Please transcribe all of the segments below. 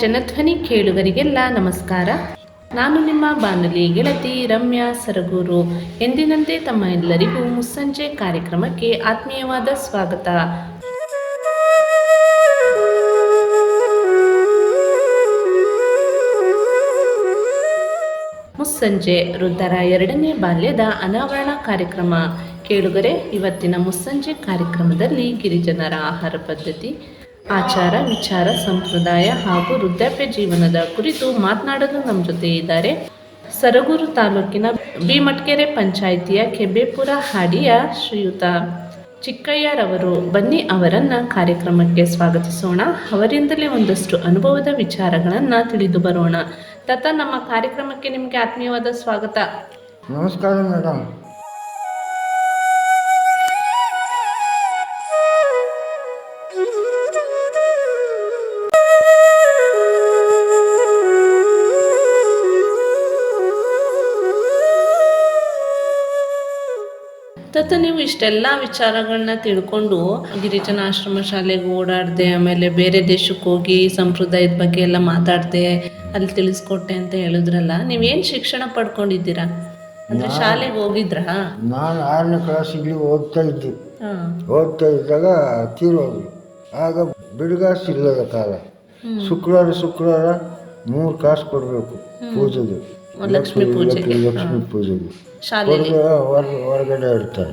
ಜನಧ್ವನಿ ಕೇಳುಗರಿಗೆಲ್ಲ ನಮಸ್ಕಾರ. ನಾನು ನಿಮ್ಮ ಬಾನುಲಿ ಗೆಳತಿ ರಮ್ಯಾ ಸರಗೂರು. ಎಂದಿನಂತೆ ತಮ್ಮ ಎಲ್ಲರಿಗೂ ಮುಸ್ಸಂಜೆ ಕಾರ್ಯಕ್ರಮಕ್ಕೆ ಆತ್ಮೀಯವಾದ ಸ್ವಾಗತ. ಮುಸ್ಸಂಜೆ ವೃದ್ಧರ ಎರಡನೇ ಬಾಲ್ಯದ ಅನಾವರಣ ಕಾರ್ಯಕ್ರಮ. ಕೇಳುಗರೆ, ಇವತ್ತಿನ ಮುಸ್ಸಂಜೆ ಕಾರ್ಯಕ್ರಮದಲ್ಲಿ ಗಿರಿಜನರ ಆಹಾರ ಪದ್ಧತಿ ಆಚಾರ, ವಿಚಾರ, ಸಂಪ್ರದಾಯ ಹಾಗೂ ವೃದ್ಧಾಪ್ಯ ಜೀವನದ ಕುರಿತು ಮಾತನಾಡಲು ನಮ್ಮ ಜೊತೆ ಇದ್ದಾರೆ ಸರಗೂರು ತಾಲೂಕಿನ ಭೀಮಟ್ಕೆರೆ ಪಂಚಾಯಿತಿಯ ಕೆಬ್ಬೇಪುರ ಹಾಡಿಯ ಶ್ರೀಯುತ ಚಿಕ್ಕಯ್ಯರವರು. ಬನ್ನಿ ಅವರನ್ನ ಕಾರ್ಯಕ್ರಮಕ್ಕೆ ಸ್ವಾಗತಿಸೋಣ. ಅವರಿಂದಲೇ ಒಂದಷ್ಟು ಅನುಭವದ ವಿಚಾರಗಳನ್ನು ತಿಳಿದು ಬರೋಣ. ತತ, ನಮ್ಮ ಕಾರ್ಯಕ್ರಮಕ್ಕೆ ನಿಮಗೆ ಆತ್ಮೀಯವಾದ ಸ್ವಾಗತ. ನಮಸ್ಕಾರ ಮೇಡಮ್. ತತ ನೀವು ಇಷ್ಟೆಲ್ಲ ವಿಚಾರಗಳನ್ನ ತಿಳ್ಕೊಂಡು ಗಿರಿಜನ ಆಶ್ರಮ ಶಾಲೆಗೆ ಓಡಾಡ್ದೆ ಆಮೇಲೆ ಬೇರೆ ದೇಶಕ್ಕೆ ಹೋಗಿ ಸಂಪ್ರದಾಯದ ಬಗ್ಗೆ ಎಲ್ಲ ಮಾತಾಡ್ದೆ ಅಲ್ಲಿ ತಿಳಿಸ್ಕೊಟ್ಟೆ ಅಂತ ಹೇಳಿದ್ರಲ್ಲ ನೀವೇನು ಶಿಕ್ಷಣ ಪಡ್ಕೊಂಡಿದ್ದೀರಾ? ಅಂದ್ರೆ ಶಾಲೆಗೆ ಹೋಗಿದ್ರ? ನಾನು ಆರನೇ ಕ್ಲಾಸ್ ಇಲ್ಲಿ ಓದ್ತಾ ಇದ್ದೆ. ಓದ್ತಾ ಇದ್ದಾಗ ತೀರೋದು ಆಗ ಬಿಡುಗಾಸು ಇಲ್ಲದ ಕಾಲ. ಶುಕ್ರವಾರ ಶುಕ್ರವಾರ ಮೂರು ಕಾಸು ಕೊಡಬೇಕು ಪೂಜೆಗೆ. ಲಕ್ಷ್ಮೀ ಪೂಜೆಗೆ. ಲಕ್ಷ್ಮೀ ಪೂಜೆಗೆ. ಶಾಲೆಯಲ್ಲಿ. ಹೊರ- ಹೊರಗಡೆ ಇರ್ತಾರೆ.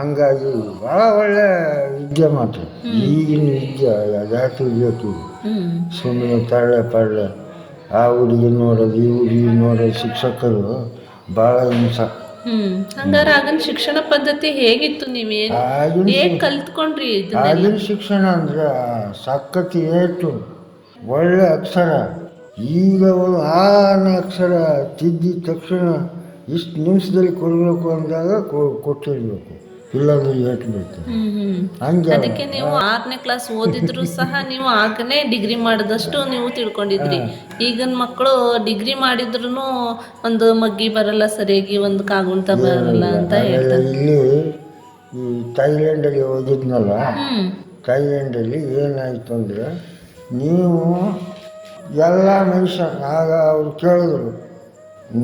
ಹಂಗಾಗಿ ಭಾಳ ಒಳ್ಳೆ ವಿದ್ಯೆ ಮಾತ್ರ. ಈಗಿನ ವಿದ್ಯೆ ಜಾತಿ ಬೇಕು ಸುಮ್ಮನೆ ತಳ್ಳೆ ಪಳ್ಳೆ. ಆ ಹುಡುಗಿ ನೋಡೋದು ಈ ಹುಡುಗಿ ನೋಡೋದು ಶಿಕ್ಷಕರು ಭಾಳ ಹಿಂಸ. ಹ್ಮ್. ಆಗಿನ ಶಿಕ್ಷಣ ಪದ್ಧತಿ ಹೇಗಿತ್ತು ನೀವು ಹೇಗ್ ಕಲ್ತ್ಕೊಂಡ್ರಿ ಆಗಿನ ಶಿಕ್ಷಣ ಅಂದ್ರೆ ಸಖತ್ ಏಟು. ಒಳ್ಳೆ ಅಕ್ಷರ. ಈಗ ಒಂದು ಆರನೇ ಅಕ್ಷರ ತಿದ್ದಿದ ತಕ್ಷಣ ಇಷ್ಟು ನಿಮಿಷದಲ್ಲಿ ಕೊಡಬೇಕು ಅಂದಾಗ ಕೊಟ್ಟಿರಬೇಕು ಕೊಟ್ಟಿರ್ಬೇಕು. ಇಲ್ಲಾಂದ್ರೆ ಹೇಳ್ಬೇಕು. ಹಂಗೆ ಅದಕ್ಕೆ ನೀವು ಆರನೇ ಕ್ಲಾಸ್ ಓದಿದ್ರು ಸಹ ನೀವು ಆಗನೇ ಡಿಗ್ರಿ ಮಾಡಿದಷ್ಟು ನೀವು ತಿಳ್ಕೊಂಡಿದ್ರಿ. ಈಗಿನ ಮಕ್ಕಳು ಡಿಗ್ರಿ ಮಾಡಿದ್ರು ಒಂದು ಮಗ್ಗಿ ಬರಲ್ಲ ಸರಿಯಾಗಿ ಒಂದು ಕಾಗುಂತ ಬರಲ್ಲ ಅಂತ ಹೇಳ್ತಾರೆ. ಇಲ್ಲಿ ಈ ಥೈಲ್ಯಾಂಡಲ್ಲಿ ಹೋಗಿದ್ನಲ್ಲ ಹ್ಮ್. ಥೈಲ್ಯಾಂಡಲ್ಲಿ ಏನಾಯಿತು ಅಂದರೆ ನೀವು ಎಲ್ಲ ಮನುಷ್ಯ ಆಗ ಅವರು ಕೇಳಿದ್ರು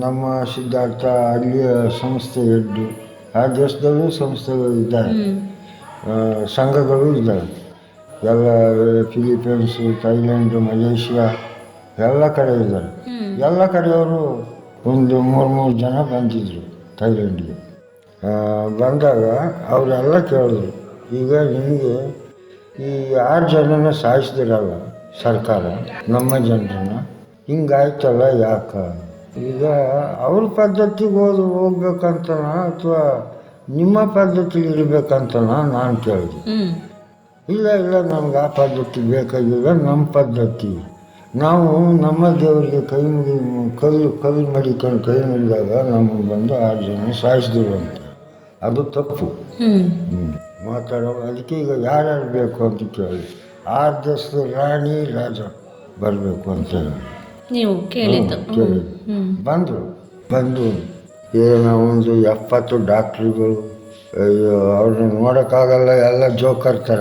ನಮ್ಮ ಸಿದ್ಧಾರ್ಥ ಅಲ್ಲಿಯ ಸಂಸ್ಥೆ ಇದ್ದು ಆ ದೇಶದಲ್ಲೂ ಸಂಸ್ಥೆಗಳು ಇದ್ದಾರೆ. ಸಂಘಗಳು ಇದ್ದಾರೆ ಎಲ್ಲ ಫಿಲಿಪೀನ್ಸು ಥೈಲ್ಯಾಂಡ್ ಮಲೇಷಿಯಾ ಎಲ್ಲ ಕಡೆ ಇದ್ದಾರೆ. ಎಲ್ಲ ಕಡೆಯವರು ಒಂದು ಮೂರು ಮೂರು ಜನ ಬಂದಿದ್ದರು ಥೈಲ್ಯಾಂಡ್ಗೆ. ಬಂದಾಗ ಅವರೆಲ್ಲ ಕೇಳಿದ್ರು ಈಗ ನಿಮಗೆ ಈ ಆರು ಜನನ ಸಾಯಿಸಿದಿರಲ್ಲ. ಸರ್ಕಾರ ನಮ್ಮ ಜನರನ್ನ ಹಿಂಗಾಯ್ತಲ್ಲ ಯಾಕ? ಈಗ ಅವ್ರ ಪದ್ಧತಿಗೆ ಹೋದ್ ಹೋಗ್ಬೇಕಂತನ ಅಥವಾ ನಿಮ್ಮ ಪದ್ಧತಿಗೆ ಇರ್ಬೇಕಂತನ ನಾನು ಕೇಳಿದೆ. ಇಲ್ಲ ಇಲ್ಲ ನಮ್ಗೆ ಆ ಪದ್ಧತಿ ಬೇಕಾಗಿಲ್ಲ ನಮ್ಮ ಪದ್ಧತಿ. ನಾವು ನಮ್ಮ ದೇವರಿಗೆ ಕೈ ಮುಗಿ ಕಲ್ಲು ಕಲ್ಲು ಮಡಿಕೊಂಡು ಕೈ ಮುಗಿದಾಗ ನಮಗೆ ಬಂದು ಆರು ಜನ ಸಾಯಿಸಿದ್ರು ಅಂತ. ಅದು ತಪ್ಪು. ಮಾತಾಡೋ ಅದಕ್ಕೆ ಈಗ ಯಾರ್ಯಾರು ಬೇಕು ಅಂತ ಕೇಳಿ. ಆರು ದೇಶದ ರಾಣಿ ರಾಜ ಬರಬೇಕು ಅಂತ ನೀವು ಕೇಳಿದ್ದು. ಕೇಳಿ ಬಂದರು. ಬಂದು ಏನೋ ಒಂದು ಎಪ್ಪತ್ತು ಡಾಕ್ಟ್ರುಗಳು ಅಯ್ಯೋ ಅವ್ರನ್ನ ನೋಡೋಕ್ಕಾಗಲ್ಲ ಎಲ್ಲ ಜೋಕರ್ ಥರ.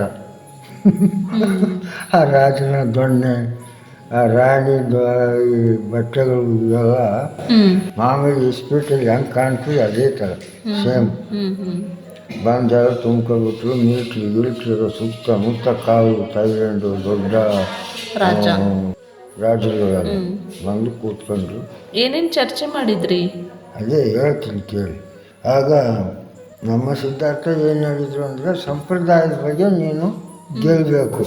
ಆ ರಾಜನ ದೊಣ್ಣೆ ಆ ರಾಣಿ ಬಟ್ಟೆಗಳು ಎಲ್ಲ ಮಾಮೂಲಿ ಇಸ್ಪೀಟಲ್ಲಿ ಹೆಂಗೆ ಕಾಣ್ತೀವಿ ಅದೇ ಥರ. ಸೇಮ್ ಬಂದಾಗ ತುಂಬ್ಕೊಬಿಟ್ರು ಮಿಲ್ಟ್ರಿ ಗಿಲ್ಟ್ರಿ ಸುತ್ತಮುತ್ತ ಕಾವು ಥೈಲ್ಯಾಂಡು ದೊಡ್ಡ ರಾಜ. ಬಂದು ಕೂತ್ಕೊಂಡ್ರು. ಏನೇನ್ ಚರ್ಚೆ ಮಾಡಿದ್ರಿ? ಅದೇ ಹೇಳ್ತೀನಿ ಕೇಳಿ. ಆಗ ನಮ್ಮ ಸಿದ್ಧಾರ್ಥ ಏನು ಹೇಳಿದ್ರು ಅಂದರೆ ಸಂಪ್ರದಾಯದ ಬಗ್ಗೆ ನೀನು ಗೆಲ್ಲಬೇಕು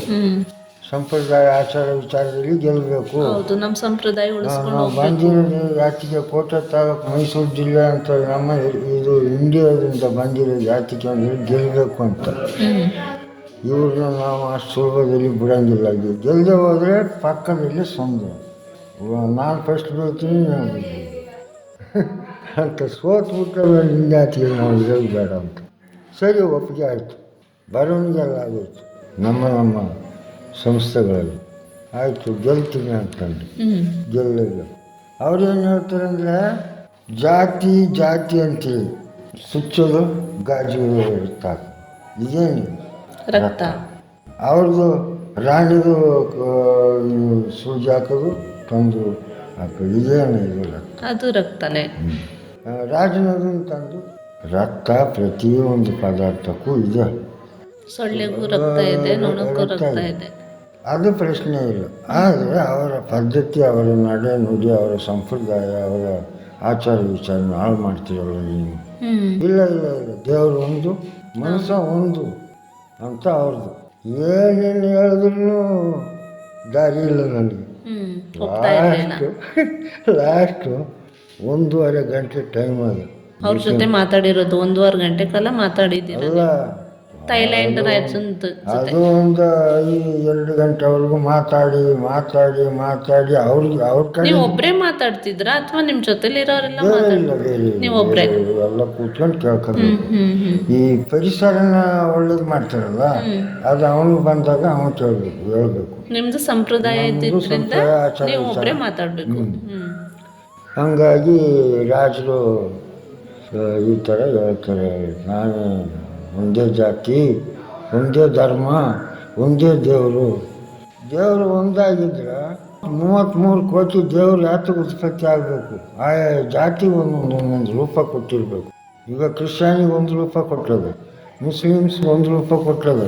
ಸಂಪ್ರದಾಯ ಆಚಾರ ವಿಚಾರದಲ್ಲಿ ಗೆಲ್ಲಬೇಕು. ಹೌದು ನಮ್ಮ ಸಂಪ್ರದಾಯ ಉಳಿಸ್ಕೊಂಡು ನಾವು ಬಂದಿರೋದು ಜಾತಿಗೆ ಕೋಟೆ ತಾಲೂಕು ಮೈಸೂರು ಜಿಲ್ಲೆ ಅಂತ ನಮ್ಮ ಇದು ಇಂಡಿಯಾದಿಂದ ಬಂದಿರೋ ಜಾತಿಗೆ ಅಂದರೆ ಗೆಲ್ಲಬೇಕು ಅಂತ. ಹ್ಮ್. ಇವ್ರನ್ನ ನಾವು ಅಷ್ಟು ಸುಲಭದಲ್ಲಿ ಬಿಡಂಗಿಲ್ಲ. ಗೆಲ್ಲದೆ ಹೋದರೆ ಪಕ್ಕದಲ್ಲಿ ಸಂದ. ನಾನು ಫಸ್ಟ್ ಬೀಳ್ತೀನಿ ನಾನು ಬೀಳ್ತೀನಿ. ಅಂತ ಸೋತ್ಬಿಟ್ರೆ ಹಿಂದೆ ಆತಿಗೆ ನಾವು ಇರೋದು ಬೇಡ ಅಂತ. ಸರಿ ಒಪ್ಪಿಗೆ ಆಯಿತು. ಬರೋನಿಗೆಲ್ಲ ಆಗೋಯ್ತು. ನಮ್ಮ ನಮ್ಮ ಸಂಸ್ಥೆಗಳಲ್ಲಿ. ಆಯಿತು ಗೆಲ್ತೀನಿ ಅಂತಂದು. ಗೆಲ್ಲಿಲ್ಲ ಅವ್ರೇನು ಹೇಳ್ತಾರೆ ಅಂದರೆ ಜಾತಿ ಜಾತಿ ಅಂತೇಳಿ. ಸುಚ್ಚೋದು ಗಾಜು ಇರ್ತಾರೆ. ಇದೇನು? ರಕ್ತ. ಅವ್ರದ್ದು ರಾಣಿದು ಸೂಜಿ ಹಾಕೋದು ತಂದು ಹಾಕೋದು. ಇದೇನು ಇದು ರಕ್ತ? ಅದು ರಕ್ತನೇ. ರಾಜನದು ರಾಜನದನ್ನು ತಂದು ರಕ್ತ ಪ್ರತಿಯೊಂದು ಪದಾರ್ಥಕ್ಕೂ ಇದೆ. ಸೊಳ್ಳೆಗೂ ರಕ್ತ ಇದೆ ನೊಣಕ್ಕೂ ರಕ್ತ ರಕ್ತ ಇದೆ. ಅದು ಪ್ರಶ್ನೆ ಇಲ್ಲ. ಆದರೆ ಅವರ ಪದ್ಧತಿ ಅವರ ನಡೆ ನುಡಿ ಅವರ ಸಂಪ್ರದಾಯ ಅವರ ಆಚಾರ ವಿಚಾರ ಹಾಳು ಮಾಡ್ತೀರಲ್ಲ ನೀವು? ಇಲ್ಲ ಇಲ್ಲ ಇಲ್ಲ. ದೇವರು ಒಂದು ಮನಸ್ಸ ಒಂದು ಅಂತ ಅವ್ರದ್ದು. ಏನೇನು ಹೇಳಿದ್ರು ದಾರಿ ಇಲ್ಲ ನನಗೆ. ಲಾಸ್ಟು ಲಾಸ್ಟು ಒಂದೂವರೆ ಗಂಟೆ ಟೈಮ್ ಅದು. ಅವ್ರ ಜೊತೆ ಮಾತಾಡಿರೋದು ಒಂದೂವರೆ ಗಂಟೆ ಕಾಲ ಮಾತಾಡಿದ್ದೀರ ಥೈಲ್ಯಾಂಡ್ ರಾಜನ್ ಅದು ಒಂದು ಈ ಎರಡು ಗಂಟೆವರೆಗೂ ಮಾತಾಡಿ ಮಾತಾಡಿ ಮಾತಾಡಿ ಅವ್ರಿಗೆ ಅವ್ರ ಕಡೆ ನೀವು ಒಬ್ರೇ ಮಾತಾಡ್ತಿದ್ರ ಅಥವಾ ನಿಮ್ ಜೊತೆಲಿರೋರೆಲ್ಲ ಬೇರೆ ಮಾತಾಡ್ ಇಲ್ಲ ಬೇರೆ ಇಲ್ಲ. ನೀವು ಒಬ್ರೇ? ಬೇರೆ ಎಲ್ಲ ಕೂತ್ಕೊಂಡು ಕೇಳ್ಕೊಬೇಕು ಹ್ಮ್ ಹ್ಮ್ ಈ ಪರಿಸರನ ಒಳ್ಳೇದು ಮಾಡ್ತಾರಲ್ಲ ಅದು ಅವನು ಬಂದಾಗ ಅವನು ಕೇಳಬೇಕು ಹೇಳ್ಬೇಕು. ನಿಮ್ದು ಸಂಪ್ರದಾಯ ಇದ್ದಿದ್ರಿಂದ ಸಂಪ್ರದಾಯ, ಆಚಾರ, ನೀವು ಒಬ್ರೇ ಮಾತಾಡ್ಬೇಕು. ಹ್ಮ್. ಹಂಗಾಗಿ ರಾಜರು ಆ, ಈ ಥರ ಹೇಳ್ತಾರೆ. ನಾನು ಒಂದೇ ಜಾತಿ ಒಂದೇ ಧರ್ಮ ಒಂದೇ ದೇವರು. ದೇವರು ಒಂದಾಗಿದ್ರೆ ಮೂವತ್ತ್ಮೂರು ಕೋಟಿ ದೇವರು ಯಾತಕ್ಕೆ ಉತ್ಪತ್ತಿ ಆಗಬೇಕು. ಆಯಾ ಜಾತಿ ಒಂದೊಂದು ಒಂದೊಂದು ರೂಪ ಕೊಟ್ಟಿರಬೇಕು. ಈಗ ಕ್ರಿಶ್ಚಿಯಾನಿಗೆ ಒಂದು ರೂಪ ಕೊಟ್ಟದ ಮುಸ್ಲಿಮ್ಸ್ ಒಂದು ರೂಪ ಕೊಟ್ಟದ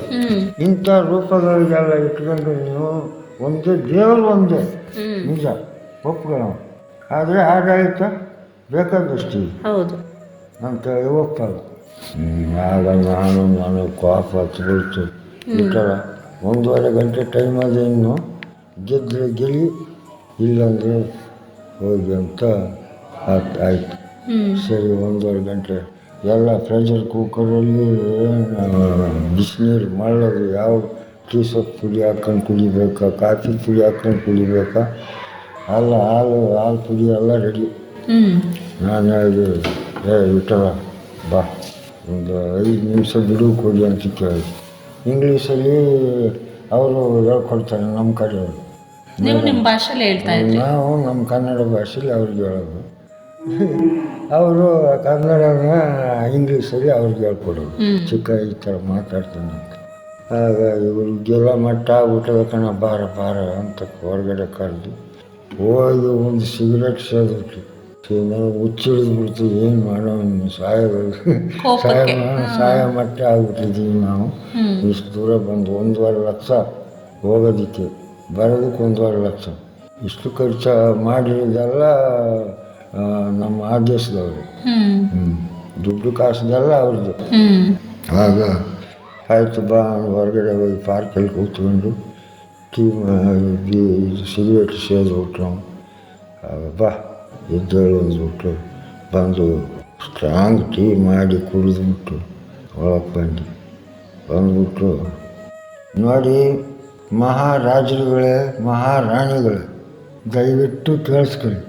ಇಂಥ ರೂಪಗಳಿಗೆಲ್ಲ ಇಟ್ಕೊಂಡು ನೀವು ಒಂದೇ ದೇವರು ಒಂದೇ. ನಿಜ ಒಪ್ಕೊಳ್ಳೋ ಆದರೆ ಆಡಳಿತ ಬೇಕಾದಷ್ಟು ಹೌದು. ಅಂತ ಒಪ್ಪಲ್ಲ ಆಗ ನಾನು ನಾನು ಕೋಪ ಹತ್ಬಿಡ್ತು ಬಿಟ್ಟಲ್ಲ ಒಂದೂವರೆ ಗಂಟೆ ಟೈಮ್ ಅದೇನು ಗೆದ್ದರೆ ಗೆಲ್ಲಿ ಇಲ್ಲಾಂದರೆ ಹೋಗಿ ಅಂತ ಆಯ್ತು. ಸರಿ ಒಂದೂವರೆ ಗಂಟೆ. ಎಲ್ಲ ಪ್ರೆಷರ್ ಕುಕ್ಕರಲ್ಲಿ ಬಿಸಿನೀರು ಮಾಡೋದು ಯಾವ ಟೀ ಸೊಪ್ಪು ಪುಡಿ ಹಾಕ್ಕೊಂಡು ಕುಡಿಬೇಕಾ ಕಾಫಿ ಪುಡಿ ಹಾಕ್ಕೊಂಡು ಕುಡಿಬೇಕಾ? ಅಲ್ಲ ಹಾಲು ಹಾಲು ಪುಡಿ ಎಲ್ಲ ರೆಡಿ ನಾನು ಹೇಳಿದೆ ಏ ವಿಠಲ ಬಾ. ಒಂದು ಐದು ನಿಮಿಷ ಬಿಡು ಕೊಡಿ ಅಂತ ಕೇಳಿದ್ರು. ಇಂಗ್ಲೀಷಲ್ಲಿ ಅವರು ಹೇಳ್ಕೊಡ್ತಾರೆ ನಮ್ಮ ಕಡೆಯವರು. ನೀವು ನಿಮ್ಮ ಭಾಷೆಲಿ ಹೇಳ್ತಾ ಇದ್ದೀವಿ ನಾವು ನಮ್ಮ ಕನ್ನಡ ಭಾಷೆಯಲ್ಲಿ ಅವ್ರಿಗೆ ಹೇಳೋದು. ಅವರು ಕನ್ನಡನ ಇಂಗ್ಲೀಷಲ್ಲಿ ಅವ್ರಿಗೆ ಹೇಳ್ಕೊಡೋದು. ಚಿಕ್ಕ ಈ ಥರ ಮಾತಾಡ್ತಾನೆ ಅಂತ. ಆಗ ಇವ್ರಿಗೆಲ್ಲ ಮಟ್ಟ ಊಟಬೇಕಣ್ಣ ಕಣ ಬಾರ ಬಾರ ಅಂತ ಹೊರಗಡೆ ಕರೆದು ಹೋಗಿ ಒಂದು ಸಿಗರೆಟ್ ಸೇದ್ಬಿಟ್ಟು ನನಗೆ ಹುಚ್ಚಿಡಿದು ಬಿಡ್ತು ಏನು ಮಾಡೋ ಸಹಾಯ ಸಾಯ ಸಹಾಯ ಸಾಯ ಮಟ್ಟ ಆಗ್ಬಿಟ್ಟಿದ್ದೀವಿ ನಾವು. ಇಷ್ಟು ದೂರ ಬಂದು ಒಂದೂವರೆ ಲಕ್ಷ ಹೋಗೋದಕ್ಕೆ ಬರೋದಕ್ಕೆ ಒಂದೂವರೆ ಲಕ್ಷ. ಇಷ್ಟು ಖರ್ಚು ಮಾಡಿರೋದೆಲ್ಲ ನಮ್ಮ ಆದೇಶದವರು ದುಡ್ಡು ಕಾಸದೆಲ್ಲ ಅವ್ರದ್ದು ಆಗ ಆಯಿತು ಬಾ ಹೊರಗಡೆ ಹೋಗಿ ಪಾರ್ಕಲ್ಲಿ ಕೂತ್ಕೊಂಡು ಟೀ ಸಿಗರೇಟ್ ಸೇದು ಬಿಟ್ಟು ಬಾ. ಎದ್ದೇಳು ಅಂದ್ಬಿಟ್ಟು ಬಂದು ಸ್ಟ್ರಾಂಗ್ ಟೀ ಮಾಡಿ ಕುಡಿದ್ಬಿಟ್ಟು ಒಳಗೆ ಬಂದು ಬಂದ್ಬಿಟ್ಟು ನೋಡಿ ಮಹಾರಾಜರುಗಳೇ ಮಹಾರಾಣಿಗಳೇ ದಯವಿಟ್ಟು ಕೇಳಿಸ್ಕೊಳ್ಳಿ.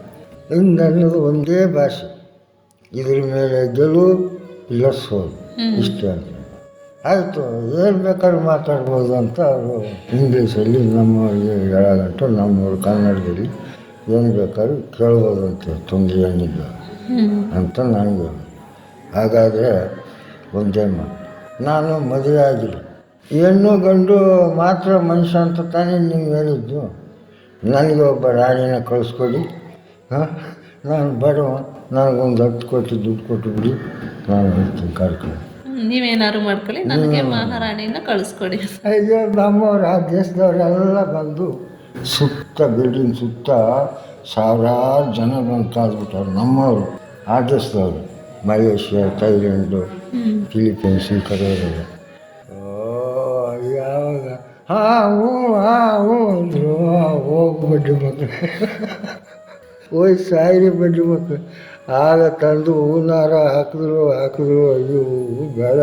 ಇದು ನನ್ನದು ಒಂದೇ ಭಾಷೆ. ಇದ್ರ ಮೇಲೆ ಗೆಲುವು ಇಲ್ಲ ಸೋಲು ಇಷ್ಟೇ ಅಂತ. ಆಯಿತು ಏನು ಬೇಕಾದ್ರೂ ಮಾತಾಡ್ಬೋದು ಅಂತ ಅವರು ಇಂಗ್ಲೀಷಲ್ಲಿ ನಮ್ಮ ಹೇಳೋದಂಟು ನಮ್ಮವ್ರು ಕನ್ನಡದಲ್ಲಿ ಏನು ಬೇಕಾದ್ರೂ ಕೇಳ್ಬೋದಂತೆ ತೊಂದರೆ ಏನಿಲ್ಲ ಅಂತ ನನಗೆ ಹಾಗಾದರೆ ಒಂದೇ ಮಾತು. ನಾನು ಮದುವೆ ಆಗಿಲ್ಲ. ಹೆಣ್ಣು ಗಂಡು ಮಾತ್ರ ಮನುಷ್ಯ ಅಂತ ತಾನೇ ನೀವು ಹೇಳಿದ್ದು. ನನಗೆ ಒಬ್ಬ ರಾಣಿನ ಕಳಿಸ್ಕೊಡಿ. ಹಾಂ? ನಾನು ಬರೋ ನನಗೊಂದು ಹತ್ತು ಕೋಟಿ ದುಡ್ಡು ಕೊಟ್ಟು ಬಿಡಿ. ನಾನು ಹೋಗ್ತೀನಿ ಕಾರ್ಯಕ್ರಮ. ನೀವೇನಾದ್ರು ಮಾಡ್ಕೊಳ್ಳಿ. ನನಗೆ ಮಹಾರಾಣಿನ ಕಳಿಸ್ಕೊಡಿ ಅಯ್ಯೋ ನಮ್ಮವ್ರು ಆ ದೇಶದವರೆಲ್ಲ ಬಂದು ಸುತ್ತ ಬಿಲ್ಡಿಂಗ್ ಸುತ್ತ ಸಾವಿರಾರು ಜನ ಬಂದು ಕಾದ್ಬಿಟ್ಟವ್ರು ನಮ್ಮವರು ಆ ದೇಶದವರು ಮಲೇಷ್ಯಾ, ಥೈಲ್ಯಾಂಡು ಫಿಲಿಪೀನ್ಸ್ ಈ ಕಡೆ ಇರೋದು ಓ, ಯಾವಾಗ? ಹಾಂ ಹ್ಞೂ ಹಾಂ ಹ್ಞೂ ಅಂದರು. ಹೋಗು ಬಡ್ಡಿ ಮಕ್ಕಳು. ಹೋಯ್ ಸಾಯಿರಿ ಬಡ್ಡಿ ಮಕ್ಕಳು. ಆಗ ತಂದು ಹೂನಾರ ಹಾಕಿದ್ರು ಹಾಕಿದ್ರು. ಅಯ್ಯೋ, ಬೇಡ.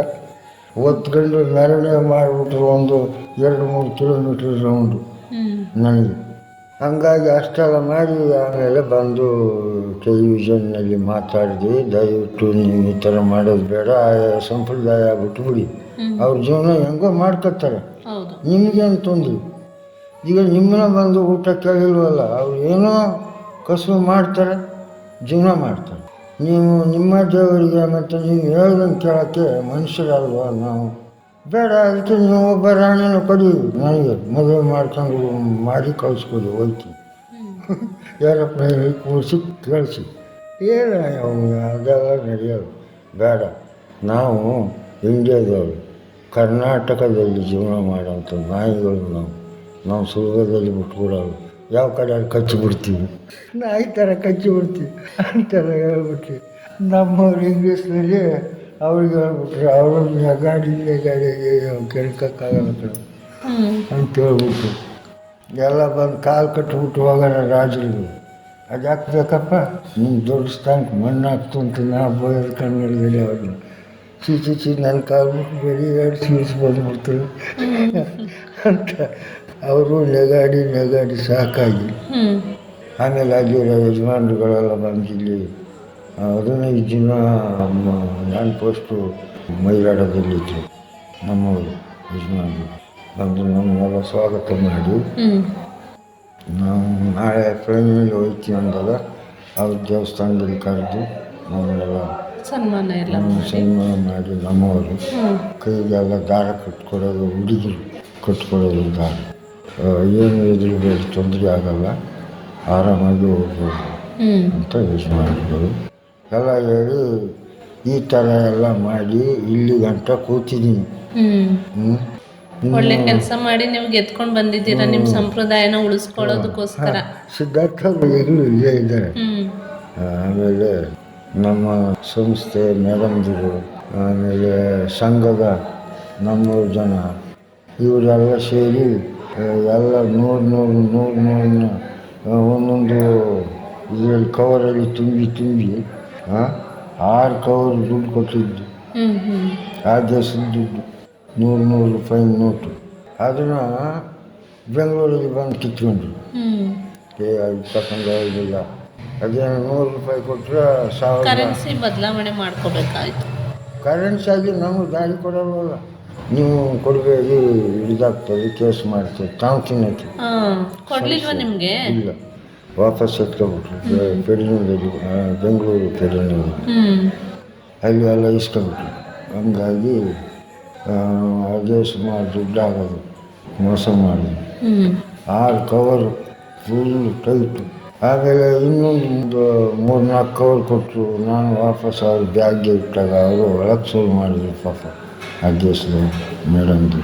ಒತ್ಕೊಂಡು ಮೆರವಣಿಗೆ ಮಾಡಿಬಿಟ್ರು ಒಂದು ಎರಡು ಮೂರು ಕಿಲೋಮೀಟ್ರ್ ರೌಂಡು ನನಗೆ. ಹಂಗಾಗಿ ಅಷ್ಟೆಲ್ಲ ಮಾಡಿ ಆಮೇಲೆ ಬಂದು ಟೆಲಿವಿಷನ್ನಲ್ಲಿ ಮಾತಾಡಿದ್ವಿ. ದಯವಿಟ್ಟು ನೀವು ಈ ಥರ ಮಾಡೋದು ಬೇಡ. ಸಂಪ್ರದಾಯ ಬಿಟ್ಬಿಡಿ. ಅವ್ರ ಜೀವನ ಹೆಂಗೋ ಮಾಡ್ಕೊತಾರೆ. ನಿಮಗೇನು ತೊಂದರೆ? ಈಗ ನಿಮ್ಮನ್ನ ಬಂದು ಊಟ ಕೇಳಿಲ್ವಲ್ಲ ಅವ್ರು ಏನೋ ಕಸು ಮಾಡ್ತಾರೆ ಜೀವನ ಮಾಡ್ತಾರೆ. ನೀವು ನಿಮ್ಮ ದೇವರಿಗೆ ಮತ್ತು ನೀವು ಹೇಳ್ದಂಗೆ ಕೇಳೋಕ್ಕೆ ಮನುಷ್ಯರಲ್ವ ನಾವು? ಬೇಡ ಅದಕ್ಕೆ ನೀವು ಒಬ್ಬ ರಾಣಿನ ಕೊಡಿ ನನಗೆ ಮದುವೆ ಮಾಡ್ಕೊಂಡು ಮಾಡಿ ಕಳಿಸ್ಕೊಡಿ ಹೋಯ್ತು. ಯಾರಪ್ಪ ಹೇಳಿ ಕೂರಿಸಿ ಕಳಿಸಿ. ಏನು ಅವ್ನು ಅದೆಲ್ಲ ನಡೆಯೋದು. ಬೇಡ. ನಾವು ಇಂಡಿಯಾದವರು ಕರ್ನಾಟಕದಲ್ಲಿ ಜೀವನ ಮಾಡೋಂಥ ನಾಯಿಗಳು ನಾವು. ನಾವು ಸುಲಭದಲ್ಲಿ ಬಿಟ್ಕೊಡೋದು ಯಾವ ಕಡೆ ಅಲ್ಲಿ ಕಚ್ಚಿ ಬಿಡ್ತೀವಿ? ನಾಯಿ ಥರ ಕಚ್ಚಿ ಬಿಡ್ತೀವಿ. ಅಂತೆಲ್ಲ ಹೇಳ್ಬಿಟ್ಟು ನಮ್ಮವ್ರು ಇಂಗ್ಲೀಷ್ನಲ್ಲಿ ಅವ್ರಿಗೆ ಹೇಳ್ಬಿಟ್ರೆ ಅವರು ಗಾಡಿ ಗಾಡಿಗೆ ಕೇಳ್ಕೊಕ್ಕಾಗಲ್ಲ ಕಣೋ. ಅಂತ ಹೇಳ್ಬಿಟ್ಟು ಎಲ್ಲ ಬಂದು ಕಾಲು ಕಟ್ಟಿಬಿಟ್ಟು ಹೋಗೋಣ ರಾಜರಿಗೆ. ಅದು ಯಾಕೆ ಬೇಕಪ್ಪ? ನಿಮ್ಮ ದೊಡ್ಡ ಸ್ಥಾನಕ್ಕೆ ಮಣ್ಣು ಹಾಕ್ತು ಅಂತ ನಾ ಬೋಯರ್ ಕಣ್ಣಲ್ಲಿ ಅವ್ರನ್ನ ಚೀ ಚಿ ಚಿ ನನ್ನ ಕಾಲು ಬಿಟ್ಟು ಬರೀ ಎರಡು ಸೀಸ್ ಬಂದ್ಬಿಡ್ತಾರೆ ಅಂತ ಅವರು ನೆಗಾಡಿ ನೆಗಾಡಿ ಸಾಕಾಗಿ. ಆಮೇಲೆ ಅಲ್ಲಿರೋ ಯಜಮಾನ್ರುಗಳೆಲ್ಲ ಬಂದು ಇಲ್ಲಿ ಹದಿನೈದು ದಿನ ಲ್ಯಾಂಡ್ ಪೋಸ್ಟು ಮೈಲಾಡದಲ್ಲಿದ್ದರು ನಮ್ಮವರು ಯಜಮಾನರು. ಬಂದು ನಮ್ಮನ್ನೆಲ್ಲ ಸ್ವಾಗತ ಮಾಡಿ. ನಾವು ನಾಳೆ ಟ್ರೈನಲ್ಲಿ ಹೋಗ್ತೀವಿ ಅಂದಾಗ ಅವ್ರ ದೇವಸ್ಥಾನದಲ್ಲಿ ಕರೆದು ನಮ್ಮನ್ನೆಲ್ಲ ಸನ್ಮಾನ ಎಲ್ಲ ನಮ್ಮ ಸನ್ಮಾನ ಮಾಡಿ ನಮ್ಮವರು. ಕೈಗೆಲ್ಲ ದಾರ ಕಟ್ಕೊಡೋದು ಹುಡುಗರು ಕಟ್ಕೊಡೋದು ದಾರ. ಏನು ಎದುರುಗಳು ತೊಂದರೆ ಆಗಲ್ಲ. ಆರಾಮಾಗಿ ಹೋಗ್ಬೋದು ಅಂತ ಯೂಸ್ ಯಜಮಾನರು. ಎಲ್ಲ ಹೇಳಿ ಈ ಥರ ಎಲ್ಲ ಮಾಡಿ ಇಲ್ಲಿ ಗಂಟ ಕೂತಿದ್ದೀನಿ. ಹ್ಞೂ ಒಳ್ಳೆ ಕೆಲಸ ಮಾಡಿ ನೀವು ಗೆದ್ಕೊಂಡು ಬಂದಿದ್ದೀರಾ ನಿಮ್ಮ ಸಂಪ್ರದಾಯನ ಉಳಿಸ್ಕೊಳ್ಳೋದಕ್ಕೋಸ್ಕರ? ಸಿದ್ಧಾರ್ಥ ಈಗಲೂ ಇಲ್ಲೇ ಇದ್ದಾರೆ. ಆಮೇಲೆ ನಮ್ಮ ಸಂಸ್ಥೆ ಮೇಡಮ್ದಿರು ಆಮೇಲೆ ಸಂಘದ ನಮ್ಮೂರು ಜನ ಇವರೆಲ್ಲ ಸೇರಿ ಎಲ್ಲ ನೂರು ನೂರು ನೂರು ನೂರು ಒಂದೊಂದು ಇದರಲ್ಲಿ ಕವರಲ್ಲಿ ತುಂಬಿ ತುಂಬಿ ಆರು ಕವರ್ ದುಡ್ಡು ಕೊಟ್ಟಿದ್ದು. ಆ ದೇಶದ ದುಡ್ಡು. ನೂರು ನೂರು ರೂಪಾಯಿ ನೋಟು. ಅದನ್ನು ಬೆಂಗಳೂರಿಗೆ ಬಂದು ಕಿತ್ಕೊಂಡ್ರು. ಏ ಅದು ತಗೊಂಡು ಹೋಗಿಲ್ಲ ಅದೇನು ನೂರು ರೂಪಾಯಿ ಕೊಟ್ಟರೆ ಸಾವಿರ. ಕರೆನ್ಸಿ ಬದಲಾವಣೆ ಮಾಡ್ಕೋಬೇಕಾಯ್ತು. ಕರೆನ್ಸಿ ಆಗಿ ನಮಗೆ ದಾರಿ ಕೊಡಲ್ವಲ್ಲ. ನೀವು ಕೊಡಬೇಡಿ ಇದಾಗ್ತದೆ ಕೇಸ್ ಮಾಡ್ತೀವಿ ತಾವು ತಿನ್ನಕ್ಕೆ ಕೊಡ್ಲಿಲ್ವಾ ನಿಮಗೆ? ಇಲ್ಲ. ವಾಪಸ್ ಎತ್ಕೊಬಿಟ್ರು ಪೆರಿನಲ್ಲಿ ಬೆಂಗಳೂರು ಪೆರಿನಲ್ಲಿ ಹ್ಞೂ ಅಲ್ಲಿ ಎಲ್ಲ ಇಸ್ಕೊಂಡ್ಬಿಟ್ರು ಹಂಗಾಗಿ ಅದೇ ಸುಮಾರು ದುಡ್ಡು ಆಗೋದು ಮೋಸ ಮಾಡಿ ಆರು ಕವರು ಫುಲ್ ಟೈಟು ಆಮೇಲೆ ಇನ್ನೊಂದು ಮೂರು ನಾಲ್ಕು ಕವರ್ ಕೊಟ್ಟರು ನಾನು ವಾಪಸ್ ಅವ್ರ ಬ್ಯಾಗ್ಗೆ ಇಟ್ಟಾಗ ಅವರು ಒಳಗೆ ಶುರು ಮಾಡಿದ್ರು ಪಾಪ. ಆ ದೇಶದ ಮೇಡಮ್ದು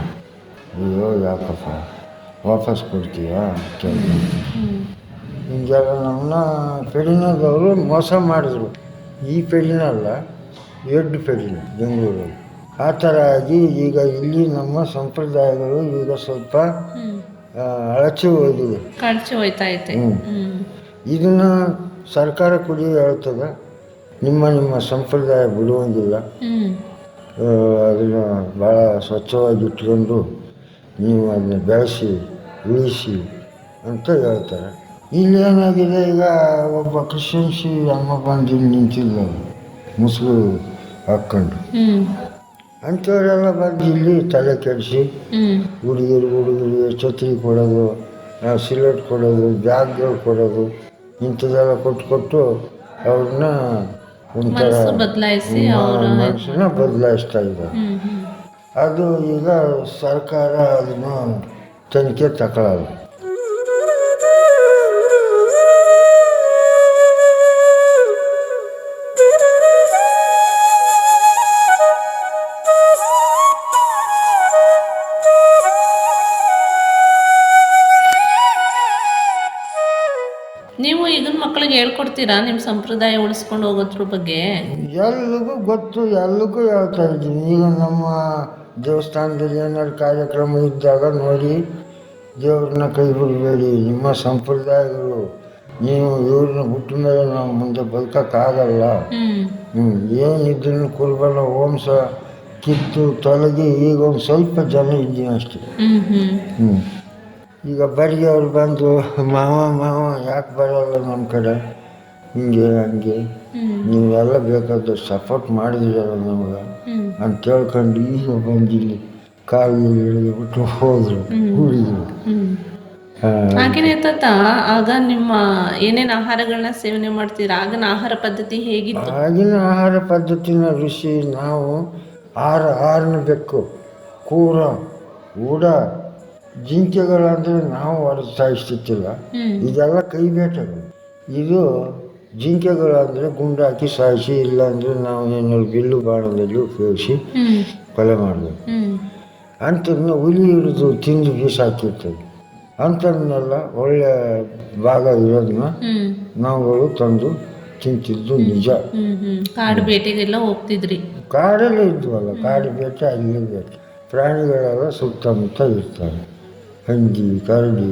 ಅಯ್ಯೋ ಯಾಕಪ್ಪ? ವಾಪಸ್ ಕೊಡ್ತೀಯಾ? ಕೇಳಿದ್ರು ಹಿಂಗೆಲ್ಲ ನಮ್ಮನ್ನ ಪೆರಿನದವರು ಮೋಸ ಮಾಡಿದ್ರು. ಈ ಪೆರಿನಲ್ಲ ಎಡ್ಡು ಪೆಡಿನ ಬೆಂಗಳೂರಲ್ಲಿ. ಆ ಥರ ಆಗಿ ಈಗ ಇಲ್ಲಿ ನಮ್ಮ ಸಂಪ್ರದಾಯಗಳು ಈಗ ಸ್ವಲ್ಪ ಅಳಚಿ ಹೋಗಿದೆ. ಹೋಯ್ತಾ ಐತೆ ಇದನ್ನು ಸರ್ಕಾರ ಕೂಡ ಹೇಳ್ತದೆ. ನಿಮ್ಮ ನಿಮ್ಮ ಸಂಪ್ರದಾಯ ಬಿಡುವಂಗಿಲ್ಲ. ಅದನ್ನು ಭಾಳ ಸ್ವಚ್ಛವಾಗಿ ಇಟ್ಕೊಂಡು ನೀವು ಅದನ್ನ ಬೆಳೆಸಿ ಉಳಿಸಿ ಅಂತ ಹೇಳ್ತಾರೆ. ಇಲ್ಲಿ ಏನಾಗಿದೆ ಈಗ ಒಬ್ಬ ಕ್ರಿಶ್ಚಿಯನ್ಸಿ ಅಮ್ಮ ಬಂದು ನಿಂತಿಲ್ಲ ಮುಸುಗು ಹಾಕ್ಕೊಂಡು. ಅಂಥವರೆಲ್ಲ ಬಂದು ಇಲ್ಲಿ ತಲೆ ಕೆಡಿಸಿ ಹುಡುಗರು ಹುಡುಗಿರು ಹುಡುಗರಿಗೆ ಛತ್ರಿ ಕೊಡೋದು ನಾವು ಸಿಲೆಟ್ ಕೊಡೋದು ಬ್ಯಾಗ್ಗಳು ಕೊಡೋದು ಇಂಥದ್ದೆಲ್ಲ ಕೊಟ್ಟು ಕೊಟ್ಟು ಅವ್ರನ್ನ ಒಂಥರ ಮನಸ್ಸನ್ನ ಬದಲಾಯಿಸ್ತಾ ಇದ್ದಾರೆ. ಅದು ಈಗ ಸರ್ಕಾರ ಅದನ್ನು ತನಿಖೆ ತಗೊಳ್ಳಲ್ಲ. ಮಕ್ಕಳಿಗೆ ಹೇಳ್ಕೊಡ್ತೀರಾ? ನಿಮ್ಮ ಸಂಪ್ರದಾಯ ಉಳಿಸ್ಕೊಂಡು ಹೋಗೋದ್ರ ಬಗ್ಗೆ? ಎಲ್ರಿಗೂ ಗೊತ್ತು ಎಲ್ರಿಗೂ ಹೇಳ್ತಾ ಇದ್ದೀನಿ. ಈಗ ನಮ್ಮ ದೇವಸ್ಥಾನದಲ್ಲಿ ಏನಾದ್ರು ಕಾರ್ಯಕ್ರಮ ಇದ್ದಾಗ ನೋಡಿ ದೇವ್ರನ್ನ ಕೈ ಬಿಡಬೇಡಿ. ನಿಮ್ಮ ಸಂಪ್ರದಾಯಗಳು ನೀವು ಇವ್ರನ್ನ ಹುಟ್ಟ ಮೇಲೆ ನಾವು ಮುಂದೆ ಬದುಕೋಕ್ಕಾಗಲ್ಲ. ಹ್ಞೂ ಏನಿದ್ರು ಕುರುಬಲ ವಂಶ ಕಿತ್ತು ತೊಲಗಿ ಈಗ ಒಂದು ಸ್ವಲ್ಪ ಜನ ಇದ್ದೀನಿ ಅಷ್ಟೇ ಹ್ಞೂ ಈಗ ಬರಿಗೆ ಅವ್ರು ಬಂದು ಮಾವ ಮಾವ ಯಾಕೆ ಬರೋಲ್ಲ ನಮ್ಮ ಕಡೆ? ಹಿಂಗೆ ಹಂಗೆ. ನೀವೆಲ್ಲ ಬೇಕಾದ ಸಪೋರ್ಟ್ ಮಾಡಿದಿರಲ್ಲ ನಮಗೆ. ಅಂತ ಕೇಳ್ಕೊಂಡು ಈಗ ಬಂದು ಇಲ್ಲಿ ಕಾಲು ಬಿಟ್ಟು ಹೋದರು ಕೂಡಿದ್ರು. ಹಾಗೇನೆ ತಾತ ಆಗ ನಿಮ್ಮ ಏನೇನು ಆಹಾರಗಳನ್ನ ಸೇವನೆ ಮಾಡ್ತೀರಾ? ಆಗಿನ ಆಹಾರ ಪದ್ಧತಿ ಹೇಗಿತ್ತು? ಆಗಿನ ಆಹಾರ ಪದ್ಧತಿನ ಋಷಿ ನಾವು ಆರು ಆರನ ಬೆಕ್ಕು. ಕೂರ ಊಡ ಜಿಂಕೆಗಳಂದರೆ ನಾವು ಹೊಡೆದು ಸಾಯಿಸ್ತಿತ್ತಿಲ್ಲ ಇದೆಲ್ಲ ಕೈ ಬೇಟಗಳು ಇದು ಜಿಂಕೆಗಳಂದರೆ ಗುಂಡಾಕಿ ಹಾಕಿ ಸಾಯಿಸಿ ಇಲ್ಲಾಂದರೆ ನಾವು ಏನಾದ್ರು ಬಿಲ್ಲು ಬಾಣದಲ್ಲಿ ಉಪಯೋಗಿಸಿ ಕೊಲೆ ಮಾಡಬೇಕು ಅಂಥದನ್ನ ಹುಲಿ ಹಿಡಿದು ತಿಂದು ಬೀಸಾಕಿರ್ತದೆ. ಅಂಥದನ್ನೆಲ್ಲ ಒಳ್ಳೆ ಭಾಗ ಇರೋದನ್ನ ನಾವುಗಳು ತಂದು ತಿಂತಿದ್ದು ನಿಜ. ಕಾಡು ಬೇಟೆಗೆಲ್ಲ ಹೋಗ್ತಿದ್ರಿ. ಕಾಡಲ್ಲೇ ಇದ್ವಲ್ಲ ಕಾಡು ಬೇಟೆ ಅಲ್ಲಿ ಬೇಟೆ. ಪ್ರಾಣಿಗಳೆಲ್ಲ ಸುತ್ತಮುತ್ತ ಇರ್ತವೆ ಹಂದಿ ಕರಡಿ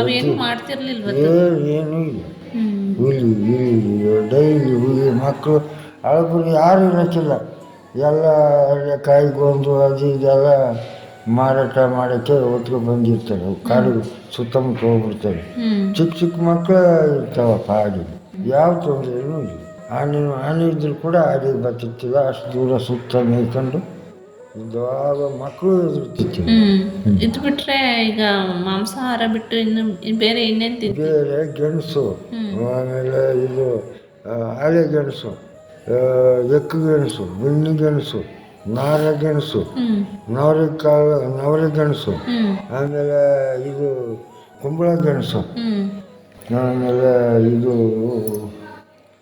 ಅವೇನು ಮಾಡ್ತಿರ್ಲಿಲ್ವ ಏನು ಏನೂ ಇಲ್ಲ. ಹುಲಿ ಇಲ್ಲಿ ಡೈಲಿ ಹುಲಿ ಮಕ್ಕಳು ಅಳಬರು ಯಾರು ಇರೋಕ್ಕಿಲ್ಲ. ಎಲ್ಲ ಕಾಯಿಗೊಂದು ಅದು ಇದೆಲ್ಲ ಮಾರಾಟ ಮಾಡೋಕ್ಕೆ ಹೊತ್ಕೊಂಡು ಬಂದಿರ್ತಾರೆ. ಕಾಡು ಸುತ್ತಮುತ್ತ ಹೋಗ್ಬಿಡ್ತಾರೆ. ಚಿಕ್ಕ ಚಿಕ್ಕ ಮಕ್ಕಳು ಇರ್ತಾವ ಪಾಡಿ ಯಾವ ತೊಂದರೆನೂ ಇಲ್ಲ. ಆನೆ ಆನೆ ಇದ್ರೂ ಕೂಡ ಆಡಿ ಬರ್ತಿರ್ತಿಲ್ಲ. ಅಷ್ಟು ದೂರ ಸುತ್ತ ಮೇಯ್ಕೊಂಡು ಮಕ್ಕಳು ಇದು ಬಿಟ್ರೆ ಈಗ ಮಾಂಸಾಹಾರ ಬಿಟ್ಟು ಇನ್ನು ಬೇರೆ ಇನ್ನೇನ್ ತಿಂತೀವಿ ಬೇರೆ ಗೆಣಸು ಆಮೇಲೆ ಇದು ಹಳೆ ಗೆಣಸು ಎಕ್ಕು ಗೆಣಸು ಬೆಣ್ಣೆ ಗೆಣಸು ನಾರ ಗೆಣಸು ಹ್ಮ್. ನವರೆಕಾಳು ನವರೆ ಗೆಣಸು ಆಮೇಲೆ ಇದು ಕುಂಬಳ ಗೆಣಸು ಆಮೇಲೆ ಇದು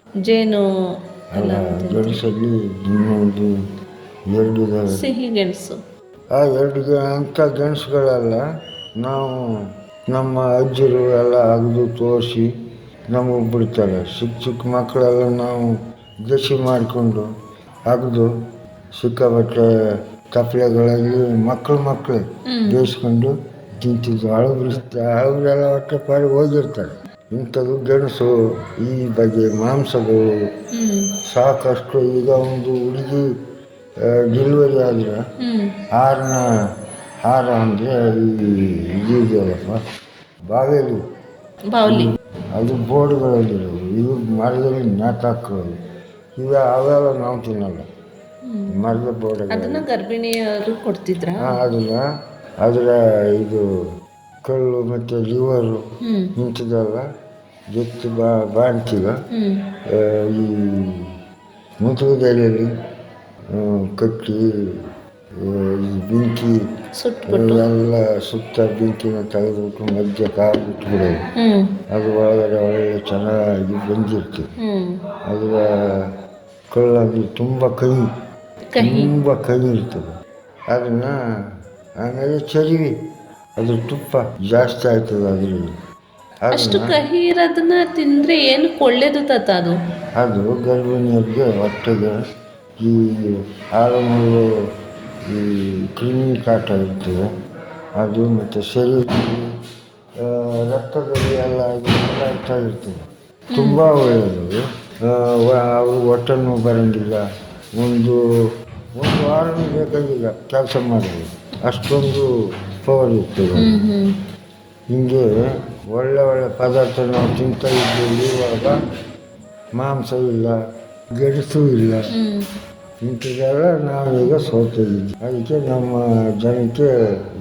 ಜೇನು ಅಲ್ಲ ಗೆಣಸಲ್ಲಿ ಇನ್ನೊಂದು ಎರಡು ಜನ ಸಿಹಿ ಗೆಣಸು. ಆ ಎರಡು ಜನ ಅಂಥ ಗೆಣಸುಗಳೆಲ್ಲ ನಾವು ನಮ್ಮ ಅಜ್ಜರು ಎಲ್ಲ ಅಗದು ತೋರಿಸಿ ನಮಗೆ ಬಿಡ್ತಾರೆ. ಚಿಕ್ಕ ಚಿಕ್ಕ ಮಕ್ಕಳೆಲ್ಲ ನಾವು ಗಸಿ ಮಾಡಿಕೊಂಡು ಅಗದು ಸಿಕ್ಕಾಪಟ್ಟೆ ತಪ್ಪಲೆಗಳಲ್ಲಿ ಮಕ್ಕಳು ಮಕ್ಕಳು ಬೇಯಿಸ್ಕೊಂಡು ತಿಂತಿದ್ದು ಹಳಬ್ರು ಹಳಬ್ರೆಲ್ಲ ಹೊಟ್ಟೆ ಪಾಡಿ ಹೋಗಿರ್ತಾರೆ. ಇಂಥದ್ದು ಗೆಣಸು ಈ ಬಗೆ ಮಾಂಸಗಳು ಸಾಕಷ್ಟು ಈಗ ಒಂದು ಹುಡುಗಿ ಡೆಲಿವರಿ ಆದರೆ ಹಾರನ ಹಾರ ಅಂದರೆ ಈ ಇದು ಇದೆಯಲ್ಲಪ್ಪ ಬಾವೇಲಿ. ಬಾವ್ಲಿ. ಅದು ಬೋರ್ಡ್ಗಳಲ್ಲಿರೋದು. ಇದು ಮರದಲ್ಲಿ ನೇತಾಕೋದು ಈಗ ಅವೆಲ್ಲ ನಾವು ತಿನ್ನಲ್ಲ. ಮರದ ಬೋರ್ಡ್ ಅದನ್ನ ಗರ್ಭಿಣಿಯರು ಕೊಡ್ತಿದ್ರ? ಅದನ್ನ. ಅದರ ಇದು ಕಲ್ಲು ಮತ್ತು ಲಿವರು ಹ್ಮ್. ಇಂಥದ್ದೆಲ್ಲ ಜೊತೆ ಬಾ ಬಾಣ್ತಿಗ ಈ ಮುತುಗದಲ್ಲಿ ಕಟ್ಟಿ ಈ ಬೆಂಕಿ ಎಲ್ಲ ಸುತ್ತ ಬೆಂಕಿನ ತೆಗೆದುಬಿಟ್ಟು ಮಧ್ಯ ಕಾಲು ಬಿಟ್ಬಿಡೋದು ಅದು ಒಳಗಡೆ ಒಳ್ಳೆ ಚೆನ್ನಾಗಿ ಬಂದಿರ್ತದೆ ಹ್ಮ್. ಅದರ ಕಳ್ಳಲ್ಲಿ ತುಂಬ ಕಹಿ. ತುಂಬ ಕಹಿ ಇರ್ತದೆ. ಅದನ್ನ ಆಮೇಲೆ ಚರಿವಿ. ಅದು ತುಪ್ಪ ಜಾಸ್ತಿ ಆಯ್ತದೆ ಅದರಲ್ಲಿ. ಅಷ್ಟು ಕಹಿ ಇರೋದನ್ನ ತಿಂದ್ರೆ ಏನು ಒಳ್ಳೇದು ತತ್ತ ಅದು? ಅದು ಗರ್ಭಿಣಿಯರಿಗೆ ಹೊಟ್ಟೆಗೆ ಈ ಆರಮೂರು ಈ ಕ್ರಿಮಿ ಕಾಟ ಇರ್ತದೆ ಅದು ಮತ್ತು ಶರೀರದಲ್ಲಿ ಆ, ರಕ್ತದಲ್ಲಿ ಎಲ್ಲ ಆಗ್ತಾ ಇರ್ತದೆ ತುಂಬ ಒಳ್ಳೆಯದು ಅವರು ಒಟ್ಟನ್ನು ಬರೋಂಗಿಲ್ಲ. ಒಂದು ಒಂದು ವಾರನೂ ಬೇಕಾಗಿಲ್ಲ ಕೆಲಸ ಮಾಡಿದ್ರು ಅಷ್ಟೊಂದು ಪವರ್ ಇರ್ತದೆ ಹಿಂಗೆ ಒಳ್ಳೆ ಒಳ್ಳೆ ಪದಾರ್ಥ ನಾವು ತಿಂತಾ ಇದ್ದೀವಿ ಇವಾಗ. ಮಾಂಸ ಇಲ್ಲ. ಗೆಣಸು ಇಲ್ಲ ಇಂಥದ್ದೆಲ್ಲ ನಾವೀಗ ಸೋತಿದ್ದೀವಿ. ಅದಕ್ಕೆ ನಮ್ಮ ಜನಕ್ಕೆ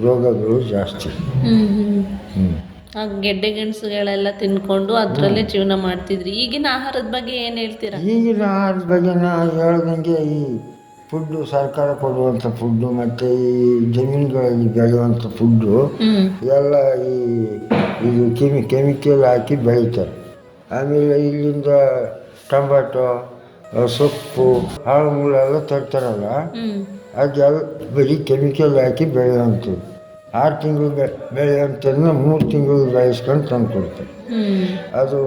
ರೋಗಗಳು ಜಾಸ್ತಿ. ಆ ಗೆಡ್ಡೆ ಗೆಣಸುಗಳೆಲ್ಲ ತಿನ್ಕೊಂಡು ಅದರಲ್ಲೇ ಜೀವನ ಮಾಡ್ತಿದ್ರಿ. ಈಗಿನ ಆಹಾರದ ಬಗ್ಗೆ ಏನು ಹೇಳ್ತೀರಾ? ಈಗಿನ ಆಹಾರದ ಬಗ್ಗೆ ನಾನು ಹೇಳ್ದಂಗೆ ಈ ಫುಡ್ಡು ಸರ್ಕಾರ ಕೊಡುವಂಥ ಫುಡ್ಡು ಮತ್ತು ಈ ಜಮೀನುಗಳಲ್ಲಿ ಬೆಳೆಯುವಂಥ ಫುಡ್ಡು ಎಲ್ಲ ಈ ಇದು ಕೆಮಿ ಕೆಮಿಕಲ್ ಹಾಕಿ ಬೆಳೀತಾರೆ. ಆಮೇಲೆ ಇಲ್ಲಿಂದ ಟೊಮ್ಯಾಟೊ ಆ, ಹಾಳು ಮೂಳೆಲ್ಲ ತರ್ತಾರಲ್ಲ? ಅದೆಲ್ಲ ಬರೀ ಕೆಮಿಕಲ್ ಹಾಕಿ ಬೆಳೆಯುವಂಥದ್ದು ಆರು ತಿಂಗಳು ಬೆ ಬೆಳೆಯುವಂಥದ್ದನ್ನ ಮೂರು ತಿಂಗಳು ಬೆಳೆಸ್ಕೊಂಡು ತಂದು ಕೊಡ್ತಾರೆ ಅದು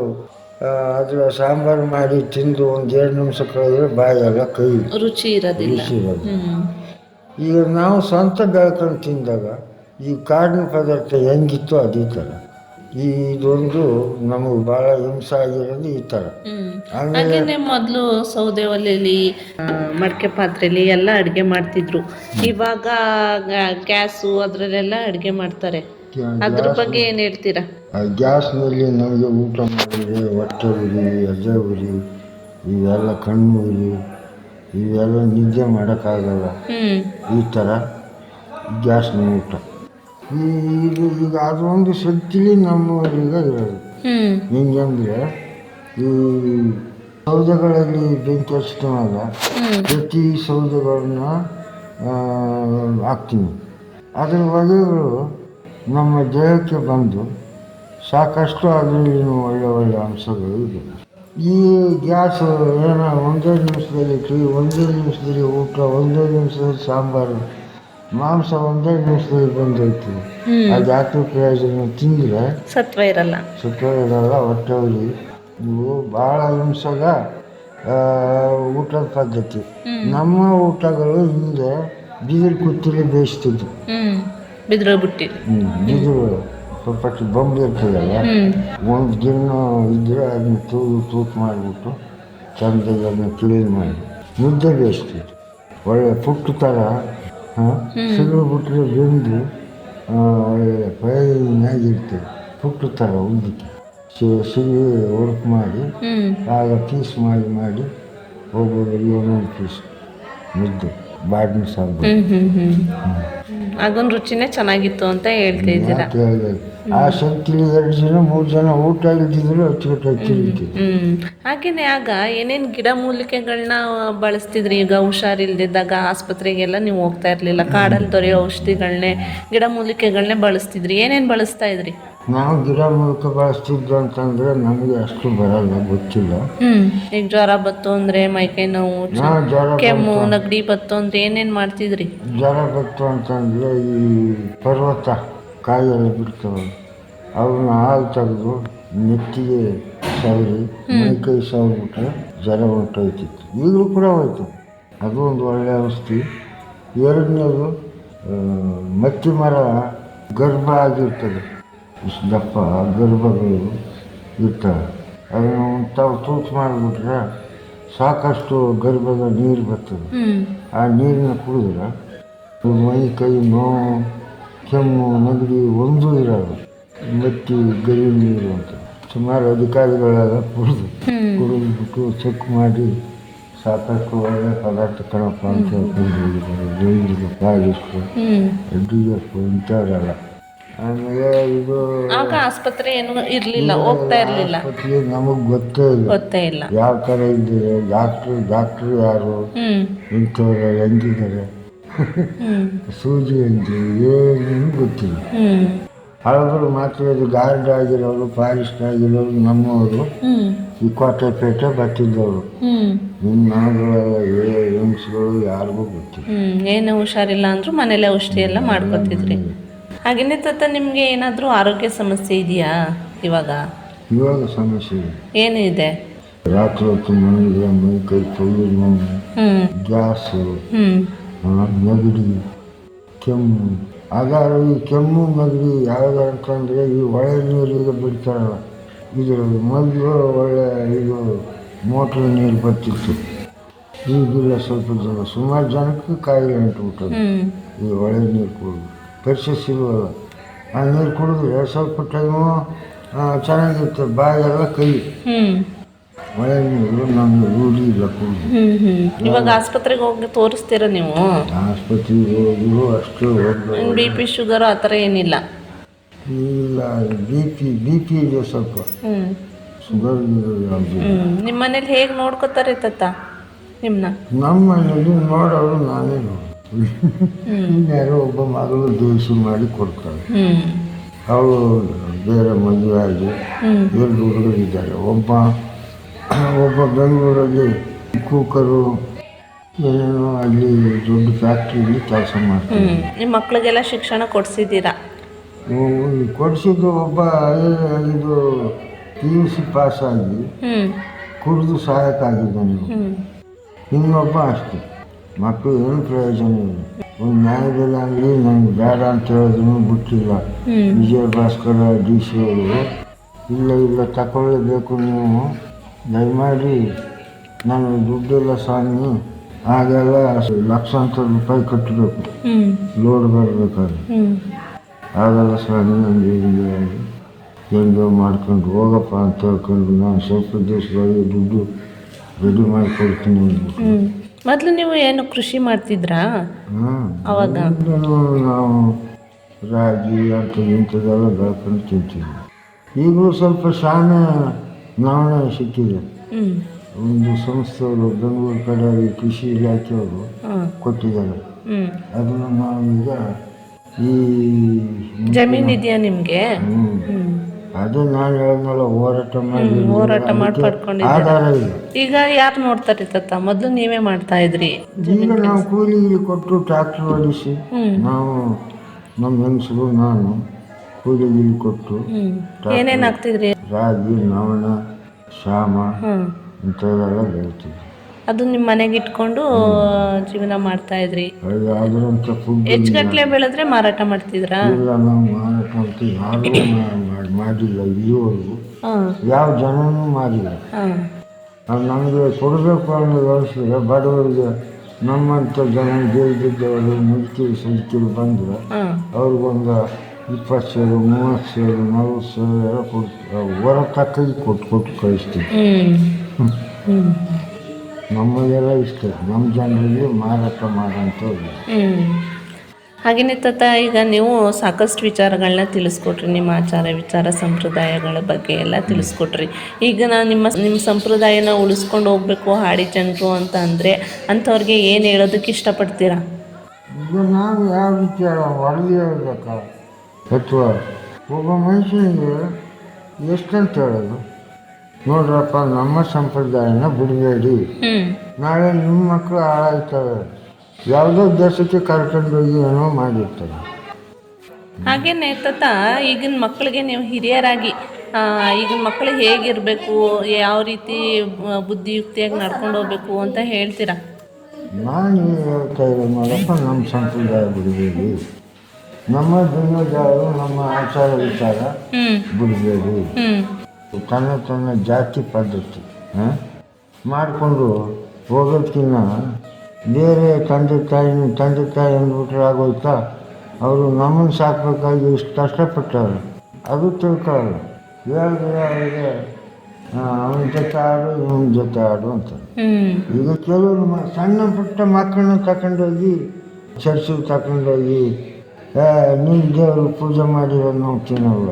ಅದರ ಸಾಂಬಾರು ಮಾಡಿ ತಿಂದು ಒಂದು ಎರಡು ನಿಮಿಷ ಕಳೆದ್ರೆ ಬಾಯೆಲ್ಲ ಕೈ ರುಚಿ ಇರೋದಿಲ್ಲ. ರುಚಿ ಇರೋದು ಈಗ ನಾವು ಸ್ವಂತ ಬೆಳ್ಕೊಂಡು ತಿಂದಾಗ ಈ ಕಾಡಿನ ಪದಾರ್ಥ ಹೆಂಗಿತ್ತು ಅದೇ ಥರ. ಇದೊಂದು ನಮಗೆ ಬಹಳ ಹಿಂಸೆ ಆಗಿರೋದು ಈ ತರ ಹಾಗೇನೆ ಮೊದಲು ಸೌದೆ ಒಲೆಯಲ್ಲಿ ಮಡಕೆ ಪಾತ್ರೆಯಲ್ಲಿ ಎಲ್ಲ ಅಡುಗೆ ಮಾಡ್ತಿದ್ರು. ಇವಾಗ ಗ್ಯಾಸು ಅದರಲ್ಲೆಲ್ಲ ಅಡುಗೆ ಮಾಡ್ತಾರೆ. ಅದ್ರ ಬಗ್ಗೆ ಏನು ಹೇಳ್ತೀರಾ? ಗ್ಯಾಸ್ನಲ್ಲಿ ನಮಗೆ ಊಟ ಮಾಡಿದ್ರೆ ಹೊಟ್ಟೆ ಉರಿ ಎದೆ ಉರಿ ಇವೆಲ್ಲ ಕಣ್ಣು ಉರಿ ಇವೆಲ್ಲ ನಿದ್ದೆ ಮಾಡೋಕ್ಕಾಗಲ್ಲ. ಈ ಥರ ಗ್ಯಾಸ್ನ ಊಟ. ಈ ಇದು ಈಗ ಅದೊಂದು ಶಕ್ತಿಲಿ ನಮ್ಮವರೀಗ ಇರೋದು. ಹ್ಮ್. ಹೆಂಗಂದ್ರೆ ಈ ಸೌದೆಗಳಲ್ಲಿ ಬೆಂಕಿ ಹಚ್ಚಿದಾಗ ಪ್ರತಿ ಸೌದೆಗಳನ್ನ ಹಾಕ್ತೀನಿ. ಅದರ ಬಗೆಗಳು ನಮ್ಮ ದೇಹಕ್ಕೆ ಬಂದು ಸಾಕಷ್ಟು ಅದರಲ್ಲಿ ಒಳ್ಳೆ ಒಳ್ಳೆ ಅಂಶಗಳು ಇದೆ. ಈ ಗ್ಯಾಸ್ ಏನೋ ಒಂದೇ ನಿಮಿಷದಲ್ಲಿ ಟೀ ಒಂದೇ ನಿಮಿಷದಲ್ಲಿ ಊಟ ಒಂದೇ ನಿಮಿಷದಲ್ಲಿ ಸಾಂಬಾರು ಮಾಂಸ ಒಂದೇ ನಿಮಿಷದಲ್ಲಿ ಬಂದೈತಿ ಅದು ಯಾಕೆ ಪ್ರಯೋಜನ ತಿಂದ್ರೆ? ಸತ್ವ ಇರಲ್ಲ. ಸತ್ವ ಇರಲ್ಲ ಹೊಟ್ಟೆ ಉರಿ. ಇವು ಭಾಳ ಹಿಂಸದ ಆ, ಊಟದ ಪದ್ಧತಿ. ನಮ್ಮ ಊಟಗಳು ಹಿಂದೆ ಬಿದಿರು ಕುತ್ತಿಲಿ ಬೇಯಿಸ್ತಿದ್ವು ಬಿದಿರು ಬಿದ್ರು ಬಿಟ್ಟಿ ಬಿದಿರು ಸ್ವಲ್ಪ ಬೊಂಬೆ ಇರ್ತದಲ್ಲ. ಒಂದು ದಿನ ಇದ್ರೆ ಅದನ್ನ ತೂ ತೂತು ಮಾಡಿಬಿಟ್ಟು ಚಂದ ಅದನ್ನ ಕ್ಲೀನ್ ಮಾಡಿ ಮುದ್ದೆ ಬೇಯಿಸ್ತಿದ್ರು. ಒಳ್ಳೆ ಪುಟ್ಟು ಥರ ಸಿಗಲು ಬಿಟ್ಟರೆ ಬೆಂದು ಆ, ಮ್ಯಾಗ ಇಡ್ತೇವೆ ಪುಟ್ಟು ಥರ ಉದ್ದಕ್ಕೆ ಸಿಗಿ ವರ್ಕ್ ಮಾಡಿ ಆಗ ಪೀಸ್ ಮಾಡಿ ಮಾಡಿ ಒಬ್ಬೊಬ್ಬರಿಗೆ ಒಂದೊಂದು ಪೀಸ್? ಮುದ್ದೆ ಬಾಡಿನ ಸಾಂಬಾರು ಅದೊಂದು ರುಚಿನೇ ಚೆನ್ನಾಗಿತ್ತು ಅಂತ ಹೇಳ್ತಾ ಇದ್ದೀರಾ? ಆ ಜನ ಮೂರು ಜನ ಊಟ ಇಲ್ದಿದ್ರು ಅಚ್ಚುಕಟ್ಟಾಗಿ ಹಾಗೇನೆ ಆಗ ಏನೇನ್ ಗಿಡ ಮೂಲಿಕೆಗಳನ್ನ ಬಳಸ್ತಿದ್ರಿ? ಈಗ ಹುಷಾರಿಲ್ದಿದ್ದಾಗ ಆಸ್ಪತ್ರೆಗೆಲ್ಲ ನೀವು ಹೋಗ್ತಾ ಇರ್ಲಿಲ್ಲ. ಕಾಡಲ್ಲಿ ದೊರೆಯೋ ಔಷಧಿಗಳನ್ನೇ ಗಿಡ ಮೂಲಿಕೆಗಳನ್ನೇ ಬಳಸ್ತಿದ್ರಿ. ಏನೇನ್ ಬಳಸ್ತಾ ಇದ್ರಿ? ನಾವು ಗಿಡ ಮೂಲಕ ಬಳಸ್ತಿದ್ದು ಅಂತಂದ್ರೆ ನಮಗೆ ಅಷ್ಟು ಬರಲ್ಲ ಗೊತ್ತಿಲ್ಲ. ಹ್ಮ್. ಈಗ ಜ್ವರ ಬತ್ತು ಅಂದ್ರೆ ಮೈಕೈ ನೋವು ಚ- ಜ್ವರ ಕೆಮ್ಮು ನಗಡಿ ಬತ್ತು ಅಂದ್ರೆ ಏನೇನ್ ಮಾಡ್ತಿದ್ರಿ? ಜ್ವರ ಬತ್ತು ಅಂತಂದ್ರೆ ಈ ಪರ್ವತ ಕಾಯಿಲೆ ಬಿಡ್ತವೆ. ಅವನ್ನ ಹಾಲು ತೆಗೆದು ನೆತ್ತಿಗೆ ಸವರಿ ಮೈಕೈ ಸವರ್ಬಿಟ್ರೆ ಜ್ವರ ಹೊಂಟೋಯ್ತಿತ್ತು ಈಗಲೂ ಕೂಡ ಹೋಯ್ತು. ಅದು ಒಂದು ಒಳ್ಳೆಯ ಔಷಧಿ. ಎರಡನೇದು ಆ, ಮತ್ತಿ ಮರ ಗರ್ಭ ಆಗಿರ್ತದೆ. ದಪ್ಪ ಗರ್ಭಗಳು ಇರ್ತವೆ ಅದನ್ನು ತಾವು ತೂತು ಮಾಡಿಬಿಟ್ರೆ ಸಾಕಷ್ಟು ಗರ್ಭದ ನೀರು ಬರ್ತದೆ ಆ ನೀರನ್ನ ಕುಡಿದ್ರೆ ಮೈ ಕೈ ನೋವು ಕೆಮ್ಮು ನೆಗಡಿ ಒಂದೂ ಇರೋದು ಮತ್ತಿ ಗರಿ ನೀರು ಅಂತ ಸುಮಾರು ಅಧಿಕಾರಿಗಳೆಲ್ಲ ಕುಡಿದು ಕುಡಿದ್ಬಿಟ್ಟು ಚೆಕ್ ಮಾಡಿ ಸಾಕಷ್ಟು ಒಳ್ಳೆ ಪದಾರ್ಥ ಕಣಪ್ಪ ಅಂತ ಹೇಳ್ಕೊಂಡು ಪಾಲಿಸ್ಟು ಹ್ಮ್ ಡಿ ಇಂಥವರೆಲ್ಲ ಆಮೇಲೆ ಇದು ಆಗ ಆಸ್ಪತ್ರೆ ಏನು ಇರಲಿಲ್ಲ ಹೋಗ್ತಾ ಇರಲಿಲ್ಲ. ನಮಗೆ ಗೊತ್ತೇ ಇಲ್ಲ. ಗೊತ್ತೇ ಇಲ್ಲ. ಯಾವ ಥರ ಇದ್ದೀರಿ? ಡಾಕ್ಟ್ರು ಡಾಕ್ಟ್ರು ಯಾರು? ಹ್ಮ್. ಇಂಥವ್ರು ಹೆಂಗಿದ್ದಾರೆ? ಸೂಜಿ ಹೆಂಗೆ? ಏನು ಗೊತ್ತಿಲ್ಲ. ಹ್ಮ್. ಹಳಬರು ಮಾತ್ರ ಇದು ಗಾರ್ಡ್ ಆಗಿರೋರು ಫಾರೆಸ್ಟ್ ಆಗಿರೋರು ನಮ್ಮವರು ಹ್ಮ್. ಈ ಕೋಟೆಪೇಟೆ ಬರ್ತಿದ್ದವರು. ಹ್ಮ್. ನಿಮ್ಮ ಮನೆಗಳೆಲ್ಲ ಏ ಹೆಂಗ್ಸ್ಗಳು ಯಾರಿಗೂ ಗೊತ್ತಿಲ್ಲ. ಹ್ಮ್. ಏನು ಹುಷಾರಿಲ್ಲ ಅಂದ್ರೂ ಮನೇಲೆ ಔಷಧಿ ಎಲ್ಲ ಮಾಡ್ಕೊತಿದ್ರಿ. ಹಾಗೇನೆ ತತ್ತ ನಿಮಗೆ ಏನಾದರೂ ಆರೋಗ್ಯ ಸಮಸ್ಯೆ ಇದೆಯಾ ಇವಾಗ? ಇವಾಗ ಸಮಸ್ಯೆ ಇದೆ. ಏನು ಇದೆ? ರಾತ್ರಿ ಹೊತ್ತು ಮನೆಗೆ ಮೈ ಕೈ ತೊಯ್ದು ನೋವು ಗ್ಯಾಸು ಆ, ನೆಗಡಿ ಕೆಮ್ಮು. ಆಗಾರ ಈ ಕೆಮ್ಮು ನೆಗಡಿ ಯಾವ್ದು ಅಂತಂದರೆ ಈ ಒಳ್ಳೆ ನೀರಿಗೆ ಬಿಡ್ತಾರಲ್ಲ ಇದು ಮೊದಲು ಒಳ್ಳೆ ಇದು ಮೋಟ್ರ್ ನೀರು ಬರ್ತಿತ್ತು. ಈಗಿಲ್ಲ ಸ್ವಲ್ಪ ಜನ ಸುಮಾರು ಜನಕ್ಕೆ ಕಾಯಿಲೆ ಅಂಟು ಹ್ಮ್. ಈ ಒಳ್ಳೆ ನೀರು ಕುಡಿದು. ಪರ್ಸಸ್ ಇಲ್ವಲ್ಲ ಆ ನೀರು ಕುಡಿದ್ರೆ ಸ್ವಲ್ಪ ಟೈಮು ಚೆನ್ನಾಗಿರುತ್ತೆ ಬಾಯಿಗೆಲ್ಲ ಕೈ. ಒಳ್ಳೆ ನೀರು ನಮ್ಗೆ ರೂಢಿ ಇಲ್ಲ ಕುಡಿದು. ಇವಾಗ ಆಸ್ಪತ್ರೆಗೆ ಹೋಗಿ ತೋರಿಸ್ತೀರ ನೀವು? ಆಸ್ಪತ್ರೆಗೆ ಹೋಗಿದ್ರು ಅಷ್ಟು ಬಿ ಪಿ ಶುಗರ್ ಆ ಥರ ಏನಿಲ್ಲ. ಇಲ್ಲ ಬಿ ಪಿ ಬಿ ಪಿ ಇದೆ ಸ್ವಲ್ಪ. ಶುಗರ್ ನಿಮ್ಮ ಮನೇಲಿ ಹೇಗೆ ನೋಡ್ಕೋತಾರೆ ತತ್ತ ನಿಮ್ಮನ್ನ ನಮ್ಮ ಮನೆಯಲ್ಲಿ ನೋಡೋರು ನಾನೇ ನೋಡು ಇನ್ಯಾರೋ ಒಬ್ಬ ಮಗಳು ದೇಶಿ ಮಾಡಿ ಕೊಡ್ತಾಳೆ. ಅವಳು ಬೇರೆ ಮದುವೆ ಆಗಿ ಎರಡು ಹುಡುಗರಿದ್ದಾರೆ ಒಬ್ಬ ಒಬ್ಬ ಬೆಂಗಳೂರಲ್ಲಿ ಕೂಕರು ಏನೇನೋ ಅಲ್ಲಿ ದೊಡ್ಡ ಫ್ಯಾಕ್ಟ್ರಿಲಿ ಕೆಲಸ ಮಾಡ್ತಾರೆ ನಿಮ್ಮ ಮಕ್ಕಳಿಗೆಲ್ಲ ಶಿಕ್ಷಣ ಕೊಡಿಸಿದ್ದೀರಾ? ಕೊಡಿಸಿದ್ದು ಒಬ್ಬ ಇದು ಪಿ ಯು ಸಿ ಪಾಸಾಗಿ ಕುಡಿದು ಸಹಾಯಕ್ಕಾಗಿದ್ದಾನೆ ಹ್ಮ್. ಇನ್ನೊಬ್ಬ ಅಷ್ಟೇ. ಮಕ್ಕಳು ಏನು ಪ್ರಯೋಜನ ಇಲ್ಲ. ಒಂದು ನ್ಯಾಯಬೆಲೆ ಆಗಲಿ ನನಗೆ ಬೇಡ ಅಂತ ಹೇಳಿದ್ರು ಬಿಟ್ಟಿಲ್ಲ. ವಿಜಯ ಭಾಸ್ಕರ ಡಿ ಸಿ ಅವರು. ಇಲ್ಲ ಇಲ್ಲ ತಗೊಳ್ಳಬೇಕು ನೀವು. ದಯಮಾಡಿ ನಾನು ದುಡ್ಡಿಲ್ಲ ಸ್ವಾಮಿ. ಆಗೆಲ್ಲ ಲಕ್ಷಾಂತರ ರೂಪಾಯಿ ಕಟ್ಟಬೇಕು. ಲೋಡ್ ಬರಬೇಕಾದ್ರೆ. ಆಗಲ್ಲ ಸ್ವಾಮಿ ಆಗಿ ಹೆಂಗೋ. ಮಾಡ್ಕೊಂಡು ಹೋಗಪ್ಪ ಅಂತ ಹೇಳ್ಕೊಂಡು ನಾನು ಸ್ವಲ್ಪ ದಿವಸದಲ್ಲಿ ದುಡ್ಡು ರೆಡಿ ಮಾಡಿಕೊಡ್ತೀನಿ ಅಂದ್ಬಿಟ್ಟು. ಮೊದಲು ನೀವು ಏನು ಕೃಷಿ ಮಾಡ್ತಿದ್ರಾ? ಅವಾಗ? ನಾವು ರಾಗಿ ಅಂತ ಇಂಥದ್ದೆಲ್ಲ ಬೆಳ್ಕೊಂಡು ತಿಂತೀವಿ ಈಗಲೂ ಸ್ವಲ್ಪ ಶಾನ ನಾವಣ ಸಿಕ್ಕಿದೆ. ಒಂದು ಸಂಸ್ಥೆಯವರು ಬೆಂಗಳೂರು ಕಡೆ ಕೃಷಿ ಇಲಾಖೆಯವರು ಕೊಟ್ಟಿದ್ದಾರೆ. ಅದನ್ನು ನಾವೀಗ ಈ ಜಮೀನು ಇದೆಯಾ ನಿಮಗೆ? ಅದು ನಾನು ಹೇಳಿದ್ನಲ್ಲ ಹೋರಾಟ ಮಾಡಿ ಹೋರಾಟ ಮಾಡಿ ಅದಕ್ಕೆ ಪಡ್ಕೊಂಡಿದ್ದೀರ. ಆಧಾರ ಇಲ್ಲ. ಈಗ ಯಾರು ನೋಡ್ತಾರೆ ತಾತ? ಮೊದಲು ನೀವೇ ಮಾಡ್ತಾ ಇದ್ರಿ ಈಗ ನಾವು ಕೂಲಿ ಕೊಟ್ಟು ಟ್ರ್ಯಾಕ್ಟ್ರ್ ಓಡಿಸಿ ನಾವು ನಮ್ಮ ಹೆಂಗಸರು ನಾನು ಕೂಲಿ ಗೀಲಿ ಕೊಟ್ಟು ಹ್ಞೂ ಏನೇನು ಹಾಕ್ತಿದ್ರಿ? ರಾಗಿ ನವಣ ಶಾಮ ಹ್ಮ್. ಇಂಥವೆಲ್ಲ ಬೆಳಿತೀವಿ. ಅದು ನಿಮ್ಮ ಮನೆಗೆ ಇಟ್ಕೊಂಡು ಜೀವನ ಮಾಡ್ತಾ ಇದ್ರಿ. ಹೆಚ್ಚು ಗಟ್ಟಲೆ ಬೆಳೆದ್ರೆ ಮಾರಾಟ ಮಾಡ್ತಿದ್ರಾ? ಇಲ್ಲ ನಾವು ಮಾರಾಟ ಅಂತ ಯಾರೂ ಮಾ- ಮಾ- ಮಾಡಿಲ್ಲ. ಇಲ್ಲಿವರೆಗೂ ಹಾಂ. ಯಾವ ಜನನೂ ಮಾಡಿಲ್ಲ. ಹಾಂ. ಅದು ನಮಗೆ ಕೊಡಬೇಕು ಅನ್ನೋ ವ್ಯವಸ್ಥೆ ಬಡವರಿಗೆ ನಮ್ಮಂಥ ಜನ ಗೆಲ್ದಿದ್ದವರು ಮುದುಕಿರು ಸಜ್ಕಿರು ಬಂದರೆ ಹಾಂ. ಅವ್ರಿಗೊಂದು ಇಪ್ಪತ್ತು ಸಾವಿರ ಮೂವತ್ತು ಸಾವಿರ ನಲ್ವತ್ತು ಸಾವಿರ ಕೊಟ್ಟು ಹೊರ ತಕ್ಕಗೆ ಕೊಟ್ಟು ಕೊಟ್ಟು ಕಳಿಸ್ತೀವಿ. ಹ್ಞೂ ಹ್ಞೂ ನಮಗೆಲ್ಲ ಇಷ್ಟ. ನಮ್ಮ ಜನರಿಗೆ ಮಾರಾಟ ಮಾಡೋಂಥವ್ರು ಹಾಗೇನೆ ಹಾಗೆಯೇ ತಾತ ಈಗ ನೀವು ಸಾಕಷ್ಟು ವಿಚಾರಗಳನ್ನ ತಿಳಿಸ್ಕೊಟ್ರಿ ನಿಮ್ಮ ಆಚಾರ ವಿಚಾರ ಸಂಪ್ರದಾಯಗಳ ಬಗ್ಗೆ ಎಲ್ಲ ತಿಳಿಸ್ಕೊಟ್ರಿ. ಈಗ ನಾನು ನಿಮ್ಮ ನಿಮ್ಮ ಸಂಪ್ರದಾಯನ ಉಳಿಸ್ಕೊಂಡು ಹೋಗ್ಬೇಕು ಹಾಡಿ ಜನರು ಅಂತ ಅಂದರೆ ಅಂಥವ್ರಿಗೆ ಏನು ಹೇಳೋದಕ್ಕೆ ಇಷ್ಟಪಡ್ತೀರಾ? ಈಗ ನಾವು ಯಾವ ವಿಚಾರ ವರದಿ ಹೇಳ್ಬೇಕಾ? ಅಥವಾ ಒಬ್ಬ ಮನುಷ್ಯನಿಗೆ ಎಷ್ಟಂತ ಹೇಳೋದು? ನೋಡ್ರಪ್ಪ ನಮ್ಮ ಸಂಪ್ರದಾಯನ ಬಿಡಬೇಡಿ. ನಾಳೆ ನಿಮ್ಮ ಮಕ್ಕಳು ಹಾಳಾಯ್ತವೆ. ಯಾವುದೋ ದೇಶಕ್ಕೆ ಕರ್ಕೊಂಡೋಗಿ ಏನೋ ಮಾಡಿರ್ತಾರೆ. ಹಾಗೇನೆ ತಾತ ಈಗಿನ ಮಕ್ಕಳಿಗೆ ನೀವು ಹಿರಿಯರಾಗಿ ಈಗಿನ ಮಕ್ಕಳು ಹೇಗಿರಬೇಕು ಯಾವ ರೀತಿ ಬುದ್ಧಿಯುಕ್ತಿಯಾಗಿ ನಡ್ಕೊಂಡು ಹೋಗ್ಬೇಕು ಅಂತ ಹೇಳ್ತೀರಾ? ನಾನು ಹೇಳ್ತಾ ಇರೋದು ನೋಡಪ್ಪ ನಮ್ಮ ಸಂಪ್ರದಾಯ ಬಿಡಬೇಡಿ. ನಮ್ಮ ಜನ್ಮದಾರು ನಮ್ಮ ಆಚಾರ ವಿಚಾರ ಬಿಡಬೇಡಿ. ತನ್ನ ತನ್ನ ಜಾತಿ ಪದ್ಧತಿ ಮಾಡಿಕೊಂಡು ಹೋಗೋದಕ್ಕಿನ್ನ ಬೇರೆ ತಂದೆ ತಾಯಿನ ತಂದೆ ತಾಯಿ ಅಂದ್ಬಿಟ್ರೆ ಆಗೋಯ್ತಾ? ಅವರು ನಮ್ಮನ್ನು ಸಾಕಬೇಕಾಗಿ ಇಷ್ಟು ಕಷ್ಟಪಟ್ಟವ್ರೆ. ಅದು ತಿಳ್ಕೊಳ್ಳಲ್ಲ ಹೇಳಿದ್ರೆ ಅವರಿಗೆ ಅವನ ಜೊತೆ ಆಡು ಇವನ ಜೊತೆ ಆಡು ಅಂತ ಈಗ ಕೆಲವರು ಸಣ್ಣ ಪುಟ್ಟ ಮಕ್ಕಳನ್ನ ತಗೊಂಡೋಗಿ ಚರ್ಚಿಗೆ ತಗೊಂಡೋಗಿ ನಿಮ್ಮ ದೇವರು ಪೂಜೆ ಮಾಡಿರೋ ನಾವು ತಿನ್ನಲ್ಲ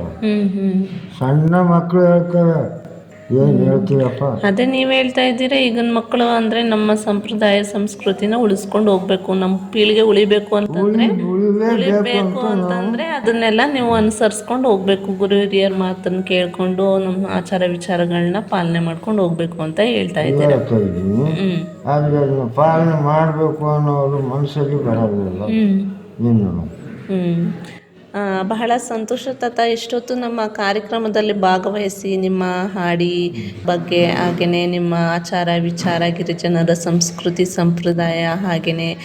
ಸಣ್ಣ ಮಕ್ಕಳು ಹೇಳ್ತಾರೆ. ಏನು ಹೇಳ್ತೀರಪ್ಪ ಅದೇ ನೀವು ಹೇಳ್ತಾ ಇದ್ದೀರಾ ಈಗಿನ ಮಕ್ಕಳು ಅಂದರೆ ನಮ್ಮ ಸಂಪ್ರದಾಯ ಸಂಸ್ಕೃತಿನ ಉಳಿಸ್ಕೊಂಡು ಹೋಗ್ಬೇಕು ನಮ್ಮ ಪೀಳಿಗೆ ಉಳಿಬೇಕು ಅಂತಂದ್ರೆ ಉಳಿಬೇಕು ಅಂತಂದರೆ ಅದನ್ನೆಲ್ಲ ನೀವು ಅನುಸರಿಸ್ಕೊಂಡು ಹೋಗ್ಬೇಕು ಗುರು ಹಿರಿಯರ ಮಾತನ್ನು ಕೇಳಿಕೊಂಡು ನಮ್ಮ ಆಚಾರ ವಿಚಾರಗಳನ್ನ ಪಾಲನೆ ಮಾಡ್ಕೊಂಡು ಹೋಗ್ಬೇಕು ಅಂತ ಹೇಳ್ತಾ ಇದ್ದೀರಾ. ಪಾಲನೆ ಮಾಡಬೇಕು ಅನ್ನೋದು ಮನಸ್ಸಲ್ಲಿ ಬರೋದಿಲ್ಲ. ಬಹಳ ಸಂತೋಷ ತಾತ ಇಷ್ಟೊತ್ತು ನಮ್ಮ ಕಾರ್ಯಕ್ರಮದಲ್ಲಿ ಭಾಗವಹಿಸಿ ನಿಮ್ಮ ಹಾಡಿ ಬಗ್ಗೆ ಹಾಗೆಯೇ ನಿಮ್ಮ ಆಚಾರ ವಿಚಾರ, ಗಿರಿಜನರ ಸಂಸ್ಕೃತಿ ಸಂಪ್ರದಾಯ ಹಾಗೆಯೇ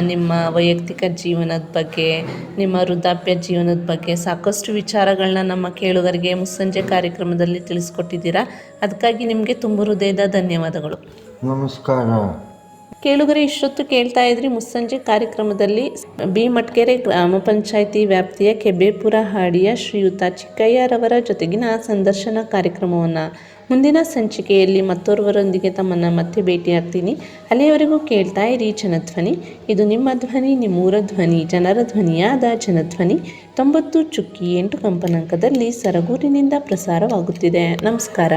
ನಿಮ್ಮ ವೈಯಕ್ತಿಕ ಜೀವನದ ಬಗ್ಗೆ, ನಿಮ್ಮ ವೃದ್ಧಾಪ್ಯ ಜೀವನದ ಬಗ್ಗೆ ಸಾಕಷ್ಟು ವಿಚಾರಗಳನ್ನ ನಮ್ಮ ಕೇಳುಗರಿಗೆ ಮುಸ್ಸಂಜೆ ಕಾರ್ಯಕ್ರಮದಲ್ಲಿ ತಿಳಿಸ್ಕೊಟ್ಟಿದ್ದೀರಾ. ಅದಕ್ಕಾಗಿ ನಿಮಗೆ ತುಂಬ ಹೃದಯದ ಧನ್ಯವಾದಗಳು. ನಮಸ್ಕಾರ. ಕೇಳುಗರೆ, ಇಷ್ಟೊತ್ತು ಕೇಳ್ತಾ ಇದ್ರಿ ಮುಸ್ಸಂಜೆ ಕಾರ್ಯಕ್ರಮದಲ್ಲಿ ಬಿ ಮಟ್ಕೆರೆ ಗ್ರಾಮ ಪಂಚಾಯಿತಿ ವ್ಯಾಪ್ತಿಯ ಕೆಬೇಪುರ ಹಾಡಿಯ ಶ್ರೀಯುತ ಚಿಕ್ಕಯ್ಯರವರ ಜೊತೆಗಿನ ಸಂದರ್ಶನ ಕಾರ್ಯಕ್ರಮವನ್ನು ಮುಂದಿನ ಸಂಚಿಕೆಯಲ್ಲಿ ಮತ್ತೋರ್ವರೊಂದಿಗೆ ತಮ್ಮನ್ನು ಮತ್ತೆ ಭೇಟಿಯಾಗ್ತೀನಿ. ಅಲ್ಲಿಯವರೆಗೂ ಕೇಳ್ತಾ ಇರಿ ಜನಧ್ವನಿ. ಇದು ನಿಮ್ಮ ಧ್ವನಿ, ನಿಮ್ಮೂರ ಧ್ವನಿ, ಜನರ ಧ್ವನಿಯಾದ ಜನಧ್ವನಿ. ತೊಂಬತ್ತು ಚುಕ್ಕಿ ಎಂಟು ಕಂಪನಾಂಕದಲ್ಲಿ ಸರಗೂರಿನಿಂದ ಪ್ರಸಾರವಾಗುತ್ತಿದೆ. ನಮಸ್ಕಾರ.